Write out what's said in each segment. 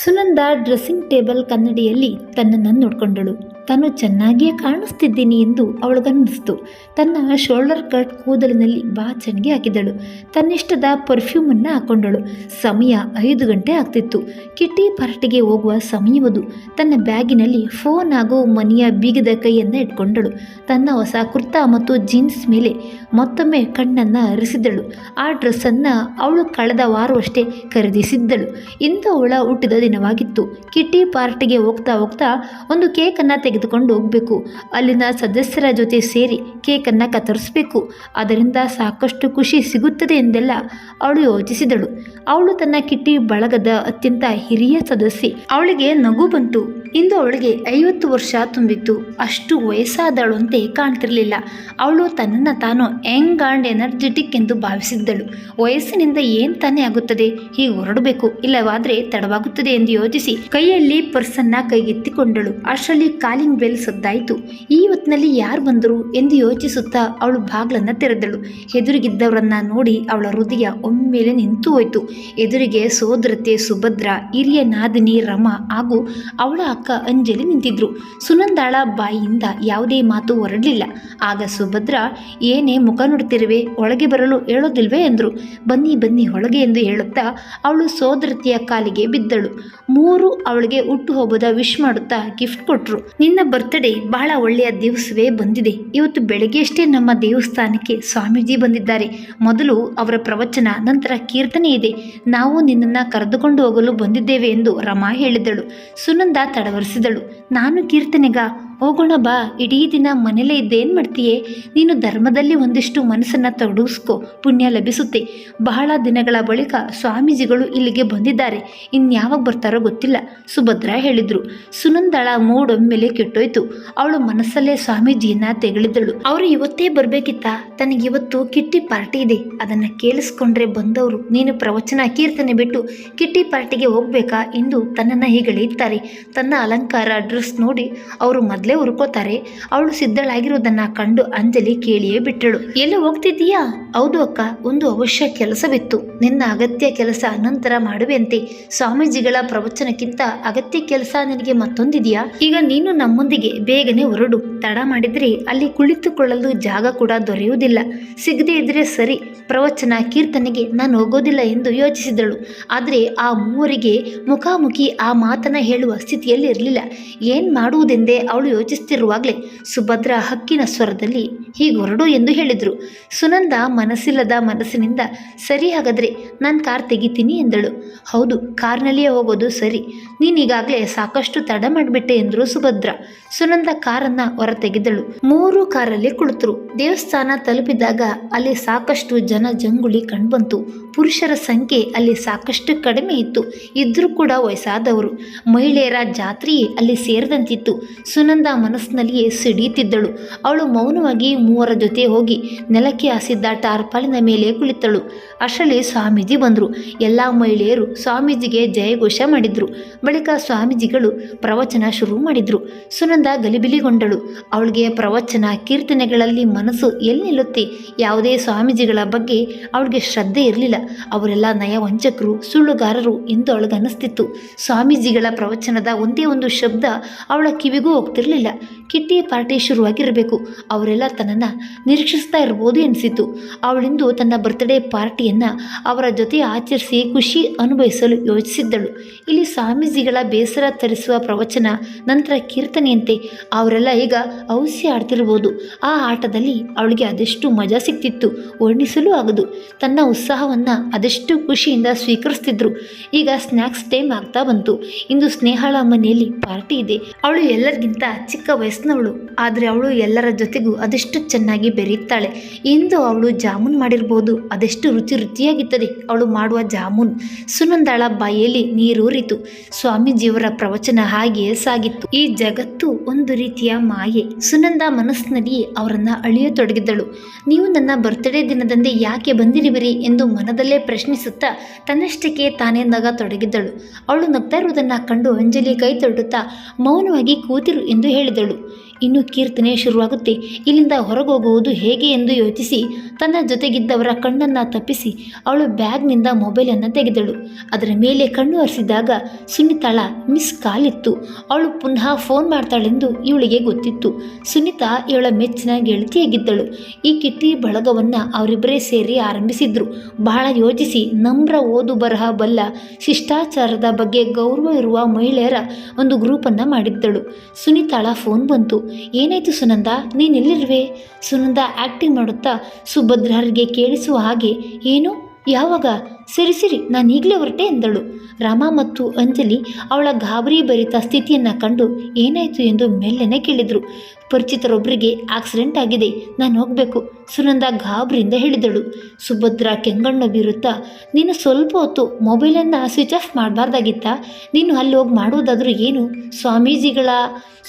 Sunanda dressing table ಕನ್ನಡಿಯಲ್ಲಿ ತನ್ನನ್ನು ನೋಡಿಕೊಂಡಳು. ತಾನು ಚೆನ್ನಾಗಿಯೇ ಕಾಣಿಸ್ತಿದ್ದೀನಿ ಎಂದು ಅವಳಿಗನ್ನಿಸ್ತು ತನ್ನ ಶೋಲ್ಡರ್ ಕಟ್ ಕೂದಲಿನಲ್ಲಿ ಬಾಚಣಿಗೆ ಹಾಕಿದಳು. ತನ್ನಿಷ್ಟದ ಪರ್ಫ್ಯೂಮನ್ನು ಹಾಕೊಂಡಳು. ಸಮಯ ಐದು ಗಂಟೆ ಆಗ್ತಿತ್ತು. ಕಿಟ್ಟಿ ಪಾರ್ಟಿಗೆ ಹೋಗುವ ಸಮಯವದು. ತನ್ನ ಬ್ಯಾಗಿನಲ್ಲಿ ಫೋನ್ ಹಾಗೂ ಮನೆಯ ಬೀಗದ ಕೈಯನ್ನು ಇಟ್ಕೊಂಡಳು. ತನ್ನ ಹೊಸ ಕುರ್ತಾ ಮತ್ತು ಜೀನ್ಸ್ ಮೇಲೆ ಮತ್ತೊಮ್ಮೆ ಕಣ್ಣನ್ನು ಹರಿಸಿದಳು. ಆ ಡ್ರೆಸ್ಸನ್ನು ಅವಳು ಕಳೆದ ವಾರವಷ್ಟೇ ಖರೀದಿಸಿದ್ದಳು. ಇಂದು ಅವಳ ಹುಟ್ಟಿದ ದಿನವಾಗಿತ್ತು. ಕಿಟ್ಟಿ ಪಾರ್ಟಿಗೆ ಹೋಗ್ತಾ ಹೋಗ್ತಾ ಒಂದು ಕೇಕನ್ನು ತೆಗೆದುಕೊಂಡು ಹೋಗಬೇಕು. ಅಲ್ಲಿನ ಸದಸ್ಯರ ಜೊತೆ ಸೇರಿ ಕೇಕನ್ನು ಕತ್ತರಿಸಬೇಕು. ಅದರಿಂದ ಸಾಕಷ್ಟು ಖುಷಿ ಸಿಗುತ್ತದೆ ಎಂದೆಲ್ಲ ಅವಳು ಯೋಚಿಸಿದಳು. ಅವಳು ತನ್ನ ಕಿಟ್ಟಿ ಬಳಗದ ಅತ್ಯಂತ ಹಿರಿಯ ಸದಸ್ಯೆ. ಅವಳಿಗೆ ನಗು ಬಂತು. ಇಂದು ಅವಳಿಗೆ ಐವತ್ತು ವರ್ಷ ತುಂಬಿತ್ತು. ಅಷ್ಟು ವಯಸ್ಸಾದಳು ಅಂತ ಕಾಣ್ತಿರಲಿಲ್ಲ. ಅವಳು ತನ್ನನ್ನ ತಾನು ಯಂಗ್ ಆ್ಯಂಡ್ ಎನರ್ಜೆಟಿಕ್ ಎಂದು ಭಾವಿಸಿದ್ದಳು. ವಯಸ್ಸಿನಿಂದ ಏನು ತಾನೇ ಆಗುತ್ತದೆ? ಹೀಗೆ ಹೊರಡಬೇಕು. ಇಲ್ಲವಾದರೆ ತಡವಾಗುತ್ತದೆ ಎಂದು ಯೋಚಿಸಿ ಕೈಯಲ್ಲಿ ಪರ್ಸನ್ನ ಕೈಗೆತ್ತಿಕೊಂಡಳು. ಅಷ್ಟರಲ್ಲಿ ಕಾಲಿಂಗ್ ಬೆಲ್ ಸದ್ದಾಯಿತು ಈ ಹೊತ್ತಿನಲ್ಲಿ ಯಾರು ಬಂದರು ಎಂದು ಯೋಚಿಸುತ್ತಾ ಅವಳು ಬಾಗ್ಲನ್ನು ತೆರೆದಳು. ಎದುರಿಗಿದ್ದವರನ್ನ ನೋಡಿ ಅವಳ ಹೃದಯ ಒಮ್ಮೆಲೆ ನಿಂತು ಹೋಯಿತು. ಎದುರಿಗೆ ಸೋದರತೆ, ಸುಭದ್ರ, ಹಿರಿಯ ನಾದಿನಿ ರಮಾ ಹಾಗೂ ಅವಳ ಅಕ್ಕ ಅಂಜಲಿ ನಿಂತಿದ್ರು. ಸುನಂದಾಳ ಬಾಯಿಯಿಂದ ಯಾವುದೇ ಮಾತು ಹೊರಡಲಿಲ್ಲ. ಆಗ ಸುಭದ್ರ, ಏನೇ ಮುಖ ನೋಡ್ತಿರುವೆ, ಒಳಗೆ ಬರಲು ಹೇಳೋದಿಲ್ವೇ ಎಂದರು ಬನ್ನಿ ಬನ್ನಿ ಒಳಗೆ ಎಂದು ಹೇಳುತ್ತಾ ಅವಳು ಸೋದರತೆಯ ಕಾಲಿಗೆ ಬಿದ್ದಳು. ಮೂರು ಅವಳಿಗೆ ಹುಟ್ಟುಹಬ್ಬದ ವಿಶ್ ಮಾಡುತ್ತಾ ಗಿಫ್ಟ್ ಕೊಟ್ಟರು ಬರ್ತ್ಡೇ ಬಹಳ ಒಳ್ಳೆಯ ದಿವಸವೇ ಬಂದಿದೆ. ಇವತ್ತು ಬೆಳಗ್ಗೆಯಷ್ಟೇ ನಮ್ಮ ದೇವಸ್ಥಾನಕ್ಕೆ ಸ್ವಾಮೀಜಿ ಬಂದಿದ್ದಾರೆ. ಮೊದಲು ಅವರ ಪ್ರವಚನ, ನಂತರ ಕೀರ್ತನೆ ಇದೆ. ನಾವು ನಿನ್ನನ್ನು ಕರೆದುಕೊಂಡು ಹೋಗಲು ಬಂದಿದ್ದೇವೆ ಎಂದು ರಮಾ ಹೇಳಿದಳು. ಸುನಂದ ತಡವರಿಸಿದಳು. ನಾನು ಕೀರ್ತನೆಗ ಹೋಗೋಣ ಬಾ, ಇಡೀ ದಿನ ಮನೇಲೇ ಇದ್ದೇನು ಮಾಡ್ತೀಯೇ? ನೀನು ಧರ್ಮದಲ್ಲಿ ಒಂದಿಷ್ಟು ಮನಸ್ಸನ್ನು ತೊಡಗಿಸ್ಕೋ. ಪುಣ್ಯ ಲಭಿಸುತ್ತೆ. ಬಹಳ ದಿನಗಳ ಬಳಿಕ ಸ್ವಾಮೀಜಿಗಳು ಇಲ್ಲಿಗೆ ಬಂದಿದ್ದಾರೆ. ಇನ್ಯಾವಾಗ ಬರ್ತಾರೋ ಗೊತ್ತಿಲ್ಲ. ಸುಭದ್ರ ಹೇಳಿದ್ರು. ಸುನಂದಳ ಮೂಡೊಮ್ಮೆಲೆ ಕೆಟ್ಟೋಯ್ತು. ಅವಳು ಮನಸ್ಸಲ್ಲೇ ಸ್ವಾಮೀಜಿಯನ್ನ ತೆಗಳಿದ್ದಳು ಅವರು ಇವತ್ತೇ ಬರಬೇಕಿತ್ತ? ತನಗಿವತ್ತು ಕಿಟ್ಟಿ ಪಾರ್ಟಿ ಇದೆ. ಅದನ್ನ ಕೇಳಿಸ್ಕೊಂಡ್ರೆ ಬಂದವರು. ನೀನು ಪ್ರವಚನ ಕೀರ್ತನೆ ಬಿಟ್ಟು ಕಿಟ್ಟಿ ಪಾರ್ಟಿಗೆ ಹೋಗ್ಬೇಕಾ ಎಂದು ತನ್ನನ್ನು ಹೀಗಳೆಯುತ್ತಾರೆ ತನ್ನ ಅಲಂಕಾರ ಡ್ರೆಸ್ ನೋಡಿ ಅವರು ಮೊದಲೇ ಉರ್ಕೋತಾರೆ. ಅವಳು ಸಿದ್ಧಳಾಗಿರೋದನ್ನ ಕಂಡು ಅಂಜಲಿ ಕೇಳಿಯೇ ಬಿಟ್ಟಳು. ಎಲ್ಲ ಹೋಗ್ತಿದ್ದೀಯಾ? ಹೌದು ಅಕ್ಕ, ಒಂದು ಅವಶ್ಯ ಕೆಲಸವಿತ್ತು. ನಿನ್ನ ಅಗತ್ಯ ಕೆಲಸ ಅನಂತರ ಮಾಡುವೆಯಂತೆ ಸ್ವಾಮೀಜಿಗಳ ಪ್ರವಚನಕ್ಕಿಂತ ಅಗತ್ಯ ಕೆಲಸ ನಿನಗೆ ಮತ್ತೊಂದಿದೆಯಾ? ಈಗ ನೀನು ನಮ್ಮೊಂದಿಗೆ ಬೇಗನೆ ಹೊರಡು. ತಡ ಮಾಡಿದ್ರೆ ಅಲ್ಲಿ ಕುಳಿತುಕೊಳ್ಳಲು ಜಾಗ ಕೂಡ ದೊರೆಯುವುದಿಲ್ಲ. ಸಿಗದೇ ಇದ್ರೆ ಸರಿ. ಪ್ರವಚನ ಕೀರ್ತನೆಗೆ ನಾನು ಹೋಗೋದಿಲ್ಲ ಎಂದು ಯೋಚಿಸಿದಳು. ಆದರೆ ಆ ಮೂವರಿಗೆ ಮುಖಾಮುಖಿ ಆ ಮಾತನ್ನ ಹೇಳುವ ಸ್ಥಿತಿಯಲ್ಲಿ ಇರಲಿಲ್ಲ ಏನು ಮಾಡುವುದೆಂದೇ ಅವಳು ಯೋಚಿಸ್ತಿರುವಾಗಲೇ ಸುಭದ್ರ ಹಕ್ಕಿನ ಸ್ವರದಲ್ಲಿ, ಹೀಗೆ ಹೊರಡು ಎಂದು ಹೇಳಿದರು. ಸುನಂದ ಮನಸ್ಸಿಲ್ಲದ ಮನಸ್ಸಿನಿಂದ, ಸರಿ ಹಾಗಾದರೆ ನಾನು ಕಾರ್ ತೆಗಿತೀನಿ ಎಂದಳು. ಹೌದು, ಕಾರ್ನಲ್ಲಿಯೇ ಹೋಗೋದು ಸರಿ. ನೀನೀಗಾಗಲೇ ಸಾಕಷ್ಟು ತಡ ಮಾಡಿಬಿಟ್ಟೆ ಎಂದರು ಸುಭದ್ರ. ಸುನಂದ ಕಾರನ್ನು ಹೊರತೆಗೆದಳು. ಮೂರು ಕಾರಲ್ಲಿ ಕುಳಿತರು. ದೇವಸ್ಥಾನ ತಲುಪಿದಾಗ ಅಲ್ಲಿ ಸಾಕಷ್ಟು ಜನ ಜಂಗುಳಿ ಕಂಡುಬಂತು. ಪುರುಷರ ಸಂಖ್ಯೆ ಅಲ್ಲಿ ಸಾಕಷ್ಟು ಕಡಿಮೆ ಇತ್ತು. ಇದ್ದರೂ ಕೂಡ ವಯಸ್ಸಾದವರು. ಮಹಿಳೆಯರ ಜಾತ್ರೆಯೇ ಅಲ್ಲಿ ಸೇರಿದಂತಿತ್ತು. ಸುನಂದ ಮನಸ್ಸಿನಲ್ಲಿಯೇ ಸಿಡಿಯುತ್ತಿದ್ದಳು ಅವಳು ಮೌನವಾಗಿ ಮೂವರ ಜೊತೆ ಹೋಗಿ ನೆಲಕ್ಕೆ ಹಾಸಿದ್ದ ಟಾರ್ಪಾಲಿನ ಮೇಲೆ ಕುಳಿತಳು. ಅಷ್ಟರಲ್ಲಿ ಸ್ವಾಮೀಜಿ ಬಂದರು. ಎಲ್ಲ ಮಹಿಳೆಯರು ಸ್ವಾಮೀಜಿಗೆ ಜಯಘೋಷ ಮಾಡಿದರು. ಬಳಿಕ ಸ್ವಾಮೀಜಿಗಳು ಪ್ರವಚನ ಶುರು ಮಾಡಿದರು. ಸುನಂದ ಗಲಿಬಿಲಿಗೊಂಡಳು. ಅವಳಿಗೆ ಪ್ರವಚನ ಕೀರ್ತನೆಗಳಲ್ಲಿ ಮನಸ್ಸು ಎಲ್ಲಿ ನಿಲ್ಲುತ್ತೆ? ಯಾವುದೇ ಸ್ವಾಮೀಜಿಗಳ ಬಗ್ಗೆ ಅವಳಿಗೆ ಶ್ರದ್ಧೆ ಇರಲಿಲ್ಲ. ಅವರೆಲ್ಲ ನಯವಂಚಕರು, ಸುಳ್ಳುಗಾರರು ಎಂದು ಅವಳಿಗೆ ಅನ್ನಿಸ್ತಿತ್ತು ಸ್ವಾಮೀಜಿಗಳ ಪ್ರವಚನದ ಒಂದೇ ಒಂದು ಶಬ್ದ ಅವಳ ಕಿವಿಗೂ ಹೋಗ್ತಿರಲಿಲ್ಲ. ಕಿಟ್ಟಿ ಪಾರ್ಟಿ ಶುರುವಾಗಿರಬೇಕು. ಅವರೆಲ್ಲ ತನ್ನನ್ನು ನಿರೀಕ್ಷಿಸ್ತಾ ಇರ್ಬೋದು ಎನಿಸಿತು ಅವಳಿಂದು ತನ್ನ ಬರ್ತ್ಡೇ ಪಾರ್ಟಿಯನ್ನು ಅವರ ಜೊತೆ ಆಚರಿಸಿ ಖುಷಿ ಅನುಭವಿಸಲು ಯೋಚಿಸಿದ್ದಳು. ಇಲ್ಲಿ ಸ್ವಾಮೀಜಿಗಳ ಬೇಸರ ತರಿಸುವ ಪ್ರವಚನ, ನಂತರ ಕೀರ್ತನೆಯಂತೆ ಅವರೆಲ್ಲ ಈಗ ಔಸಿ ಆಡ್ತಿರ್ಬೋದು. ಆ ಆಟದಲ್ಲಿ ಅವಳಿಗೆ ಅದೆಷ್ಟು ಮಜಾ ಸಿಗ್ತಿತ್ತು ವರ್ಣಿಸಲು ಆಗದು. ತನ್ನ ಉತ್ಸಾಹವನ್ನು ಅದೆಷ್ಟು ಖುಷಿಯಿಂದ ಸ್ವೀಕರಿಸ್ತಿದ್ರು. ಈಗ ಸ್ನ್ಯಾಕ್ಸ್ ಟೈಮ್ ಆಗ್ತಾ ಬಂತು. ಇಂದು ಸ್ನೇಹಳ ಮನೆಯಲ್ಲಿ ಪಾರ್ಟಿ ಇದೆ. ಅವಳು ಎಲ್ಲರಿಗಿಂತ ಚಿಕ್ಕ ವಯಸ್ಸಿನವಳು. ಆದರೆ ಅವಳು ಎಲ್ಲರ ಜೊತೆಗೂ ಅದೆಷ್ಟು ಚೆನ್ನಾಗಿ ಬೆರೆಯುತ್ತಾಳೆ ಇಂದು ಅವಳು ಜಾಮೂನ್ ಮಾಡಿರ್ಬೋದು. ಅದೆಷ್ಟು ರುಚಿ ರುಚಿಯಾಗಿತ್ತದೆ. ಅವಳು ಮಾಡುವ ಜಾಮೂನ್ ಸುನಂದಾಳ ಬಾಯಿಯಲ್ಲಿ ನೀರೂರಿತು. ಸ್ವಾಮೀಜಿಯವರ ಪ್ರವಚನ ಹಾಗೆಯೇ ಸಾಗಿತ್ತು. ಈ ಜಗತ್ತು ಒಂದು ರೀತಿಯ ಮಾಯೆ. ಸುನಂದ ಮನಸ್ಸಿನಲ್ಲಿಯೇ ಅವರನ್ನ ಅಳಿಯತೊಡಗಿದ್ದಳು ನೀವು ನನ್ನ ಬರ್ತ್ಡೇ ದಿನದಂದೇ ಯಾಕೆ ಬಂದಿರುವಿರಿ ಎಂದು ಮನದಲ್ಲೇ ಪ್ರಶ್ನಿಸುತ್ತಾ ತನ್ನಷ್ಟಕ್ಕೆ ತಾನೇ ನಗ ತೊಡಗಿದ್ದಳು. ಅವಳು ನಗ್ತಾ ಇರುವುದನ್ನು ಕಂಡು ಅಂಜಲಿ ಕೈ ತೊಡುತ್ತಾ ಮೌನವಾಗಿ ಕೂತಿರು ಎಂದು ಹೇಳಿದಳು. ಇನ್ನು ಕೀರ್ತನೆ ಶುರುವಾಗುತ್ತೆ. ಇಲ್ಲಿಂದ ಹೊರಗೋಗುವುದು ಹೇಗೆ ಎಂದು ಯೋಚಿಸಿ ತನ್ನ ಜೊತೆಗಿದ್ದವರ ಕಣ್ಣನ್ನು ತಪ್ಪಿಸಿ ಅವಳು ಬ್ಯಾಗ್ನಿಂದ ಮೊಬೈಲನ್ನು ತೆಗೆದಳು. ಅದರ ಮೇಲೆ ಕಣ್ಣು ಹರಿಸಿದಾಗ ಸುನಿತಾಳ ಮಿಸ್ ಕಾಲ್ ಇತ್ತು. ಅವಳು ಪುನಃ ಫೋನ್ ಮಾಡ್ತಾಳೆಂದು ಇವಳಿಗೆ ಗೊತ್ತಿತ್ತು. ಸುನಿತಾ ಇವಳ ಮೆಚ್ಚಿನ ಗೆಳತಿಯಾಗಿದ್ದಳು. ಈ ಕಿಟ್ಟಿ ಬಳಗವನ್ನು ಅವರಿಬ್ಬರೇ ಸೇರಿ ಆರಂಭಿಸಿದ್ರು. ಬಹಳ ಯೋಚಿಸಿ ನಮ್ರ ಓದು ಬರಹ ಬಲ್ಲ ಶಿಷ್ಟಾಚಾರದ ಬಗ್ಗೆ ಗೌರವ ಇರುವ ಮಹಿಳೆಯರ ಒಂದು ಗ್ರೂಪನ್ನು ಮಾಡಿದ್ದಳು. ಸುನಿತಾಳ ಫೋನ್ ಬಂತು. ಏನಾಯ್ತು ಸುನಂದ? ನೀನೆಲ್ಲಿರುವೆ? ಸುನಂದ ಆ್ಯಕ್ಟಿಂಗ್ ಮಾಡುತ್ತಾ ಸುಭದ್ರರಿಗೆ ಕೇಳಿಸುವ ಹಾಗೆ, ಏನು? ಯಾವಾಗ? ಸರಿ ಸರಿ, ನಾನು ಈಗಲೇ ಹೊರಟೆ ಎಂದಳು ರಾಮ ಮತ್ತು ಅಂಜಲಿ ಅವಳ ಗಾಬರಿ ಭರಿತ ಸ್ಥಿತಿಯನ್ನು ಕಂಡು ಏನಾಯಿತು ಎಂದು ಮೆಲ್ಲನೆ ಕೇಳಿದರು. ಪರಿಚಿತರೊಬ್ಬರಿಗೆ ಆಕ್ಸಿಡೆಂಟ್ ಆಗಿದೆ, ನಾನು ಹೋಗಬೇಕು. ಸುನಂದ ಗಾಬ್ರಿಂದ ಹೇಳಿದಳು. ಸುಭದ್ರ ಕೆಂಗಣ್ಣ ಬೀರುತ್ತಾ, ನೀನು ಸ್ವಲ್ಪ ಹೊತ್ತು ಮೊಬೈಲನ್ನು ಸ್ವಿಚ್ ಆಫ್ ಮಾಡಬಾರ್ದಾಗಿತ್ತಾ? ನೀನು ಅಲ್ಲಿ ಹೋಗಿ ಮಾಡುವುದಾದರೂ ಏನು? ಸ್ವಾಮೀಜಿಗಳ,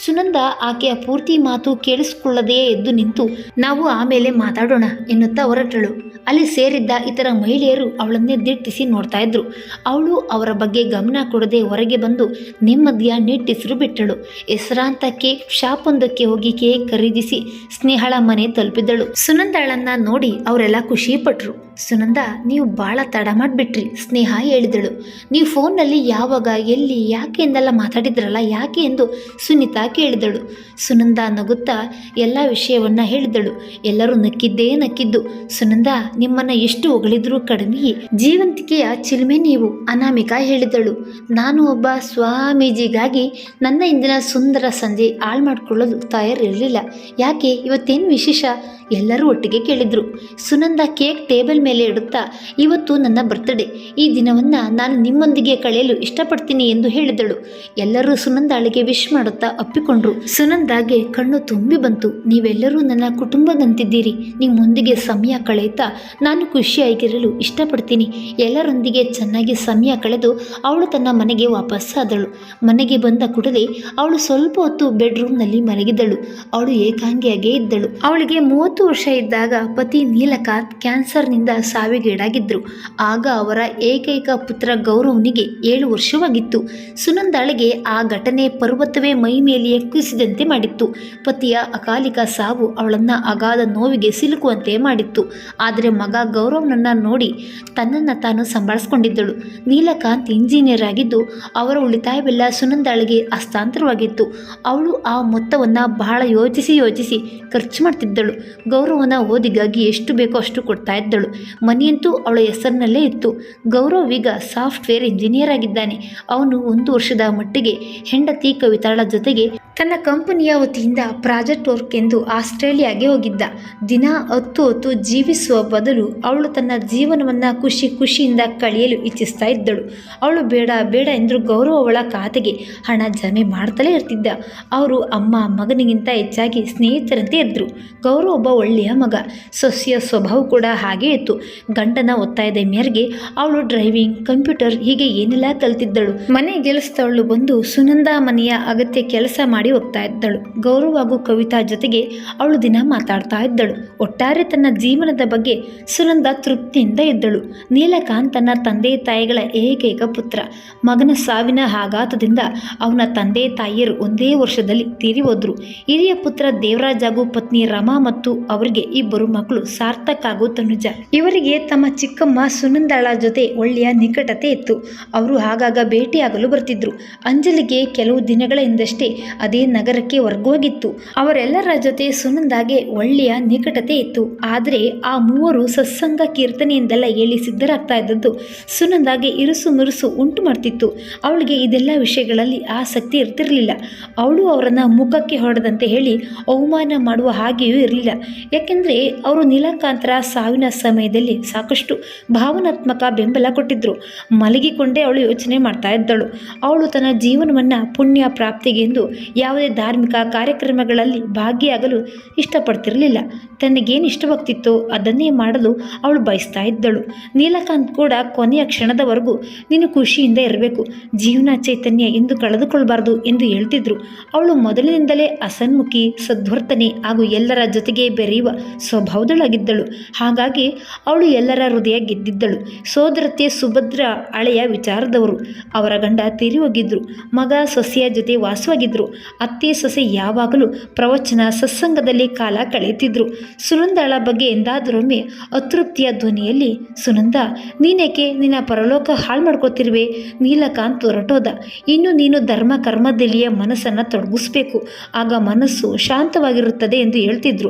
ಸುನಂದ ಆಕೆಯ ಪೂರ್ತಿ ಮಾತು ಕೇಳಿಸಿಕೊಳ್ಳದೆಯೇ ಎದ್ದು ನಿಂತು, ನಾವು ಆಮೇಲೆ ಮಾತಾಡೋಣ ಎನ್ನುತ್ತಾ ಹೊರಟಳು. ಅಲ್ಲಿ ಸೇರಿದ್ದ ಇತರ ಮಹಿಳೆಯರು ಅವಳನ್ನೇ ದಿಟ್ಟಿಸಿ ನೋಡ್ತಾ ಇದ್ರು. ಅವಳು ಅವರ ಬಗ್ಗೆ ಗಮನ ಕೊಡದೆ ಹೊರಗೆ ಬಂದು ನೆಮ್ಮದಿಯ ನಿಟ್ಟಿಸಿರು ಬಿಟ್ಟಳು. ಹೆಸರಾಂತಕ್ಕೆ ಶಾಪೊಂದಕ್ಕೆ ಹೋಗಿ ಕೇಕ್ ಖರೀದಿಸಿ ಸ್ನೇಹಳ ಮನೆ ತಲುಪಿದಳು. ಸುನಂದಾಳನ್ನ ನೋಡಿ ಅವರೆಲ್ಲ ಖುಷಿ ಪಟ್ರು ಸುನಂದ, ನೀವು ಭಾಳ ತಡ ಮಾಡಿಬಿಟ್ರಿ, ಸ್ನೇಹ ಹೇಳಿದಳು. ನೀವು ಫೋನ್ನಲ್ಲಿ ಯಾವಾಗ, ಎಲ್ಲಿ, ಯಾಕೆ ಎಂದೆಲ್ಲ ಮಾತಾಡಿದ್ರಲ್ಲ, ಯಾಕೆ ಎಂದು ಸುನೀತಾ ಕೇಳಿದಳು. ಸುನಂದ ನಗುತ್ತಾ ಎಲ್ಲ ವಿಷಯವನ್ನು ಹೇಳಿದಳು. ಎಲ್ಲರೂ ನಕ್ಕಿದ್ದೇ ನಕ್ಕಿದ್ದು. ಸುನಂದ, ನಿಮ್ಮನ್ನು ಎಷ್ಟು ಹೊಗಳಿದ್ರೂ ಕಡಿಮೆ ಜೀವಂತಿಕೆಯ ಚಿಲುಮೆ ನೀವು, ಅನಾಮಿಕಾ ಹೇಳಿದಳು. ನಾನು ಒಬ್ಬ ಸ್ವಾಮೀಜಿಗಾಗಿ ನನ್ನ ಇಂದಿನ ಸುಂದರ ಸಂಜೆ ಹಾಳು ಮಾಡಿಕೊಳ್ಳಲು ತಯಾರಿರಲಿಲ್ಲ. ಯಾಕೆ? ಇವತ್ತೇನು ವಿಶೇಷ? ಎಲ್ಲರೂ ಒಟ್ಟಿಗೆ ಕೇಳಿದ್ರು. ಸುನಂದ ಕೇಕ್ ಟೇಬಲ್ ಮೇಲೆ ಇಡುತ್ತಾ, ಇವತ್ತು ನನ್ನ ಬರ್ತ್ಡೇ ಈ ದಿನವನ್ನು ನಾನು ನಿಮ್ಮೊಂದಿಗೆ ಕಳೆಯಲು ಇಷ್ಟಪಡ್ತೀನಿ ಎಂದು ಹೇಳಿದಳು. ಎಲ್ಲರೂ ಸುನಂದಾಳಿಗೆ ವಿಶ್ ಮಾಡುತ್ತಾ ಅಪ್ಪಿಕೊಂಡ್ರು ಸುನಂದಾಗೆ ಕಣ್ಣು ತುಂಬಿ ಬಂತು. ನೀವೆಲ್ಲರೂ ನನ್ನ ಕುಟುಂಬದಂತಿದ್ದೀರಿ. ನಿಮ್ಮೊಂದಿಗೆ ಸಮಯ ಕಳೆಯುತ್ತಾ ನಾನು ಖುಷಿಯಾಗಿರಲು ಇಷ್ಟಪಡ್ತೀನಿ. ಎಲ್ಲರೊಂದಿಗೆ ಚೆನ್ನಾಗಿ ಸಮಯ ಕಳೆದು ಅವಳು ತನ್ನ ಮನೆಗೆ ವಾಪಸ್ಸಾದಳು ಮನೆಗೆ ಬಂದ ಕೂಡಲೇ ಅವಳು ಸ್ವಲ್ಪ ಹೊತ್ತು ಬೆಡ್ರೂಮ್ನಲ್ಲಿ ಮಲಗಿದಳು. ಅವಳು ಏಕಾಂಗಿಯಾಗೇ ಇದ್ದಳು. ಅವಳಿಗೆ ಮೂವತ್ತು ವರ್ಷ ಇದ್ದಾಗ ಪತಿ ನೀಲಕಾಂತ್ ಕ್ಯಾನ್ಸರ್ನಿಂದ ಸಾವಿಗೀಡಾಗಿದ್ದರು ಆಗ ಅವರ ಏಕೈಕ ಪುತ್ರ ಗೌರವ್ನಿಗೆ ಏಳು ವರ್ಷವಾಗಿತ್ತು. ಸುನಂದಾಳಿಗೆ ಆ ಘಟನೆ ಪರ್ವತವೇ ಮೈ ಮೇಲೆಯೇ ಕುಸಿದಂತೆ ಮಾಡಿತ್ತು. ಪತಿಯ ಅಕಾಲಿಕ ಸಾವು ಅವಳನ್ನು ಅಗಾಧ ನೋವಿಗೆ ಸಿಲುಕುವಂತೆ ಮಾಡಿತ್ತು. ಆದರೆ ಮಗ ಗೌರವ್ನನ್ನು ನೋಡಿ ತನ್ನನ್ನು ತಾನು ಸಂಭಾಳಿಸ್ಕೊಂಡಿದ್ದಳು. ನೀಲಕಾಂತ್ ಇಂಜಿನಿಯರ್ ಆಗಿದ್ದು, ಅವರ ಉಳಿತಾಯವೆಲ್ಲ ಸುನಂದಾಳಿಗೆ ಹಸ್ತಾಂತರವಾಗಿತ್ತು. ಅವಳು ಆ ಮೊತ್ತವನ್ನು ಬಹಳ ಯೋಚಿಸಿ ಯೋಚಿಸಿ ಖರ್ಚು ಮಾಡ್ತಿದ್ದಳು. ಗೌರವನ ಓದಿಗಾಗಿ ಎಷ್ಟು ಬೇಕೋ ಅಷ್ಟು ಕೊಡ್ತಾ ಇದ್ದಳು. ಮನೆಯಂತೂ ಅವಳ ಹೆಸರಿನಲ್ಲೇ ಇತ್ತು. ಗೌರವ್ ಈಗ ಸಾಫ್ಟ್ವೇರ್ ಇಂಜಿನಿಯರ್ ಆಗಿದ್ದಾನೆ. ಅವನು ಒಂದು ವರ್ಷದ ಮಟ್ಟಿಗೆ ಹೆಂಡತಿ ಕವಿತಾಳ ಜೊತೆಗೆ ತನ್ನ ಕಂಪನಿಯ ವತಿಯಿಂದ ಪ್ರಾಜೆಕ್ಟ್ ವರ್ಕ್ ಎಂದು ಆಸ್ಟ್ರೇಲಿಯಾಗೆ ಹೋಗಿದ್ದ. ದಿನ ಹತ್ತು ಹೊತ್ತು ಜೀವಿಸುವ ಬದಲು ಅವಳು ತನ್ನ ಜೀವನವನ್ನು ಖುಷಿ ಖುಷಿಯಿಂದ ಕಳೆಯಲು ಇಚ್ಛಿಸ್ತಾ ಇದ್ದಳು. ಅವಳು ಬೇಡ ಬೇಡ ಎಂದರು ಗೌರವ ಅವಳ ಖಾತೆಗೆ ಹಣ ಜಮೆ ಮಾಡ್ತಲೇ ಇರ್ತಿದ್ದ. ಅವರು ಅಮ್ಮ ಮಗನಿಗಿಂತ ಹೆಚ್ಚಾಗಿ ಸ್ನೇಹಿತರಂತೆ ಇದ್ದರು ಗೌರವ ಒಬ್ಬ ಒಳ್ಳೆಯ ಮಗ. ಸೊಸೆಯ ಸ್ವಭಾವ ಕೂಡ ಹಾಗೇ ಇತ್ತು. ಗಂಡನ ಒತ್ತಾಯದ ಮೇರೆಗೆ ಅವಳು ಡ್ರೈವಿಂಗ್, ಕಂಪ್ಯೂಟರ್ ಹೀಗೆ ಏನೆಲ್ಲ ಕಲ್ತಿದ್ದಳು. ಮನೆ ಗೆಲ್ಲಿಸ್ತವಳು ಬಂದು ಸುನಂದ ಮನೆಯ ಅಗತ್ಯ ಕೆಲಸ ಮಾಡಿ ಹೋಗ್ತಾ ಇದ್ದಳು. ಗೌರವ್ ಹಾಗೂ ಕವಿತಾ ಜೊತೆಗೆ ಅವಳು ದಿನ ಮಾತಾಡ್ತಾ ಇದ್ದಳು. ಒಟ್ಟಾರೆ ತನ್ನ ಜೀವನದ ಬಗ್ಗೆ ಸುನಂದ ತೃಪ್ತಿಯಿಂದ ಇದ್ದಳು ನೀಲಕಾಂತ್ ತನ್ನ ತಂದೆ ತಾಯಿಗಳ ಏಕೈಕ ಪುತ್ರ. ಮಗನ ಸಾವಿನ ಆಘಾತದಿಂದ ಅವನ ತಂದೆ ತಾಯಿಯರು ಒಂದೇ ವರ್ಷದಲ್ಲಿ ತೀರಿ ಹೋದ್ರು ಹಿರಿಯ ಪುತ್ರ ದೇವರಾಜ್ ಹಾಗೂ ಪತ್ನಿ ರಮಾ ಮತ್ತು ಅವರಿಗೆ ಇಬ್ಬರು ಮಕ್ಕಳು ಸಾರ್ಥಕ್ ಹಾಗೂ ತನುಜ. ಇವರಿಗೆ ತಮ್ಮ ಚಿಕ್ಕಮ್ಮ ಸುನಂದಳ ಜೊತೆ ಒಳ್ಳೆಯ ನಿಕಟತೆ ಇತ್ತು. ಅವರು ಆಗಾಗ ಭೇಟಿಯಾಗಲು ಬರ್ತಿದ್ರು. ಅಂಜಲಿಗೆ ಕೆಲವು ದಿನಗಳ ಹಿಂದಷ್ಟೇ ಅದೇ ನಗರಕ್ಕೆ ವರ್ಗವಾಗಿತ್ತು ಅವರೆಲ್ಲರ ಜೊತೆ ಸುನಂದಾಗೆ ಒಳ್ಳೆಯ ನಿಕಟತೆ ಇತ್ತು. ಆದರೆ ಆ ಮೂವರು ಸತ್ಸಂಗ ಕೀರ್ತನೆಯಿಂದೆಲ್ಲ ಹೇಳಿ ಸಿದ್ಧರಾಗ್ತಾ ಇದ್ದದ್ದು ಸುನಂದಾಗೆ ಇರುಸು ಮುರುಸು ಉಂಟು ಮಾಡ್ತಿತ್ತು. ಅವಳಿಗೆ ಇದೆಲ್ಲ ವಿಷಯಗಳಲ್ಲಿ ಆಸಕ್ತಿ ಇರ್ತಿರಲಿಲ್ಲ. ಅವಳು ಅವರನ್ನು ಮುಖಕ್ಕೆ ಹೊಡೆದಂತೆ ಹೇಳಿ ಅವಮಾನ ಮಾಡುವ ಹಾಗೆಯೂ ಇರಲಿಲ್ಲ. ಯಾಕೆಂದರೆ ಅವರು ನೀಲಕಾಂತರ ಸಾವಿನ ಸಮಯದಲ್ಲಿ ಸಾಕಷ್ಟು ಭಾವನಾತ್ಮಕ ಬೆಂಬಲ ಕೊಟ್ಟಿದ್ದರು ಮಲಗಿಕೊಂಡೇ ಅವಳು ಯೋಚನೆ ಮಾಡ್ತಾ ಇದ್ದಳು. ಅವಳು ತನ್ನ ಜೀವನವನ್ನು ಪುಣ್ಯ ಪ್ರಾಪ್ತಿಗೆಂದು ಯಾವುದೇ ಧಾರ್ಮಿಕ ಕಾರ್ಯಕ್ರಮಗಳಲ್ಲಿ ಭಾಗಿಯಾಗಲು ಇಷ್ಟಪಡ್ತಿರಲಿಲ್ಲ. ತನಗೇನು ಇಷ್ಟವಾಗ್ತಿತ್ತೋ ಅದನ್ನೇ ಮಾಡಲು ಅವಳು ಬಯಸ್ತಾ ಇದ್ದಳು. ನೀಲಕಾಂತ್ ಕೂಡ ಕೊನೆಯ ಕ್ಷಣದವರೆಗೂ ನೀನು ಖುಷಿಯಿಂದ ಇರಬೇಕು. ಜೀವನ ಚೈತನ್ಯ ಎಂದು ಕಳೆದುಕೊಳ್ಬಾರ್ದು ಎಂದು ಹೇಳ್ತಿದ್ರು. ಅವಳು ಮೊದಲಿನಿಂದಲೇ ಅಸನ್ಮುಖಿ, ಸದ್ವರ್ತನೆ ಹಾಗೂ ಎಲ್ಲರ ಜೊತೆಗೆ ಬೆರೆಯುವ ಸ್ವಭಾವದಳಾಗಿದ್ದಳು. ಹಾಗಾಗಿ ಅವಳು ಎಲ್ಲರ ಹೃದಯ ಗೆದ್ದಿದ್ದಳು. ಸೋದರತೆ ಸುಭದ್ರ ಹಳೆಯ ವಿಚಾರದವರು. ಅವರ ಗಂಡ ತೀರಿ ಹೋಗಿದ್ರು ಮಗ ಸೊಸೆಯ ಜೊತೆ ವಾಸವಾಗಿದ್ರು. ಅತ್ತೆ ಸೊಸೆ ಯಾವಾಗಲೂ ಪ್ರವಚನ ಸತ್ಸಂಗದಲ್ಲಿ ಕಾಲ ಕಳೆಯುತ್ತಿದ್ದರು ಸುನಂದಳ ಬಗ್ಗೆ ಎಂದಾದರೊಮ್ಮೆ ಅತೃಪ್ತಿಯ ಧ್ವನಿಯಲ್ಲಿ, ಸುನಂದ, ನೀನೇಕೆ ನಿನ್ನ ಪರಲೋಕ ಹಾಳು ಮಾಡ್ಕೋತಿರುವೆ? ನೀಲಕಾಂತ್ ಹೊರಟೋದ. ಇನ್ನು ನೀನು ಧರ್ಮ ಕರ್ಮದಲ್ಲಿಯ ಮನಸ್ಸನ್ನು ತೊಡಗಿಸ್ಬೇಕು. ಆಗ ಮನಸ್ಸು ಶಾಂತವಾಗಿರುತ್ತದೆ ಎಂದು ಹೇಳ್ತಿದ್ರು.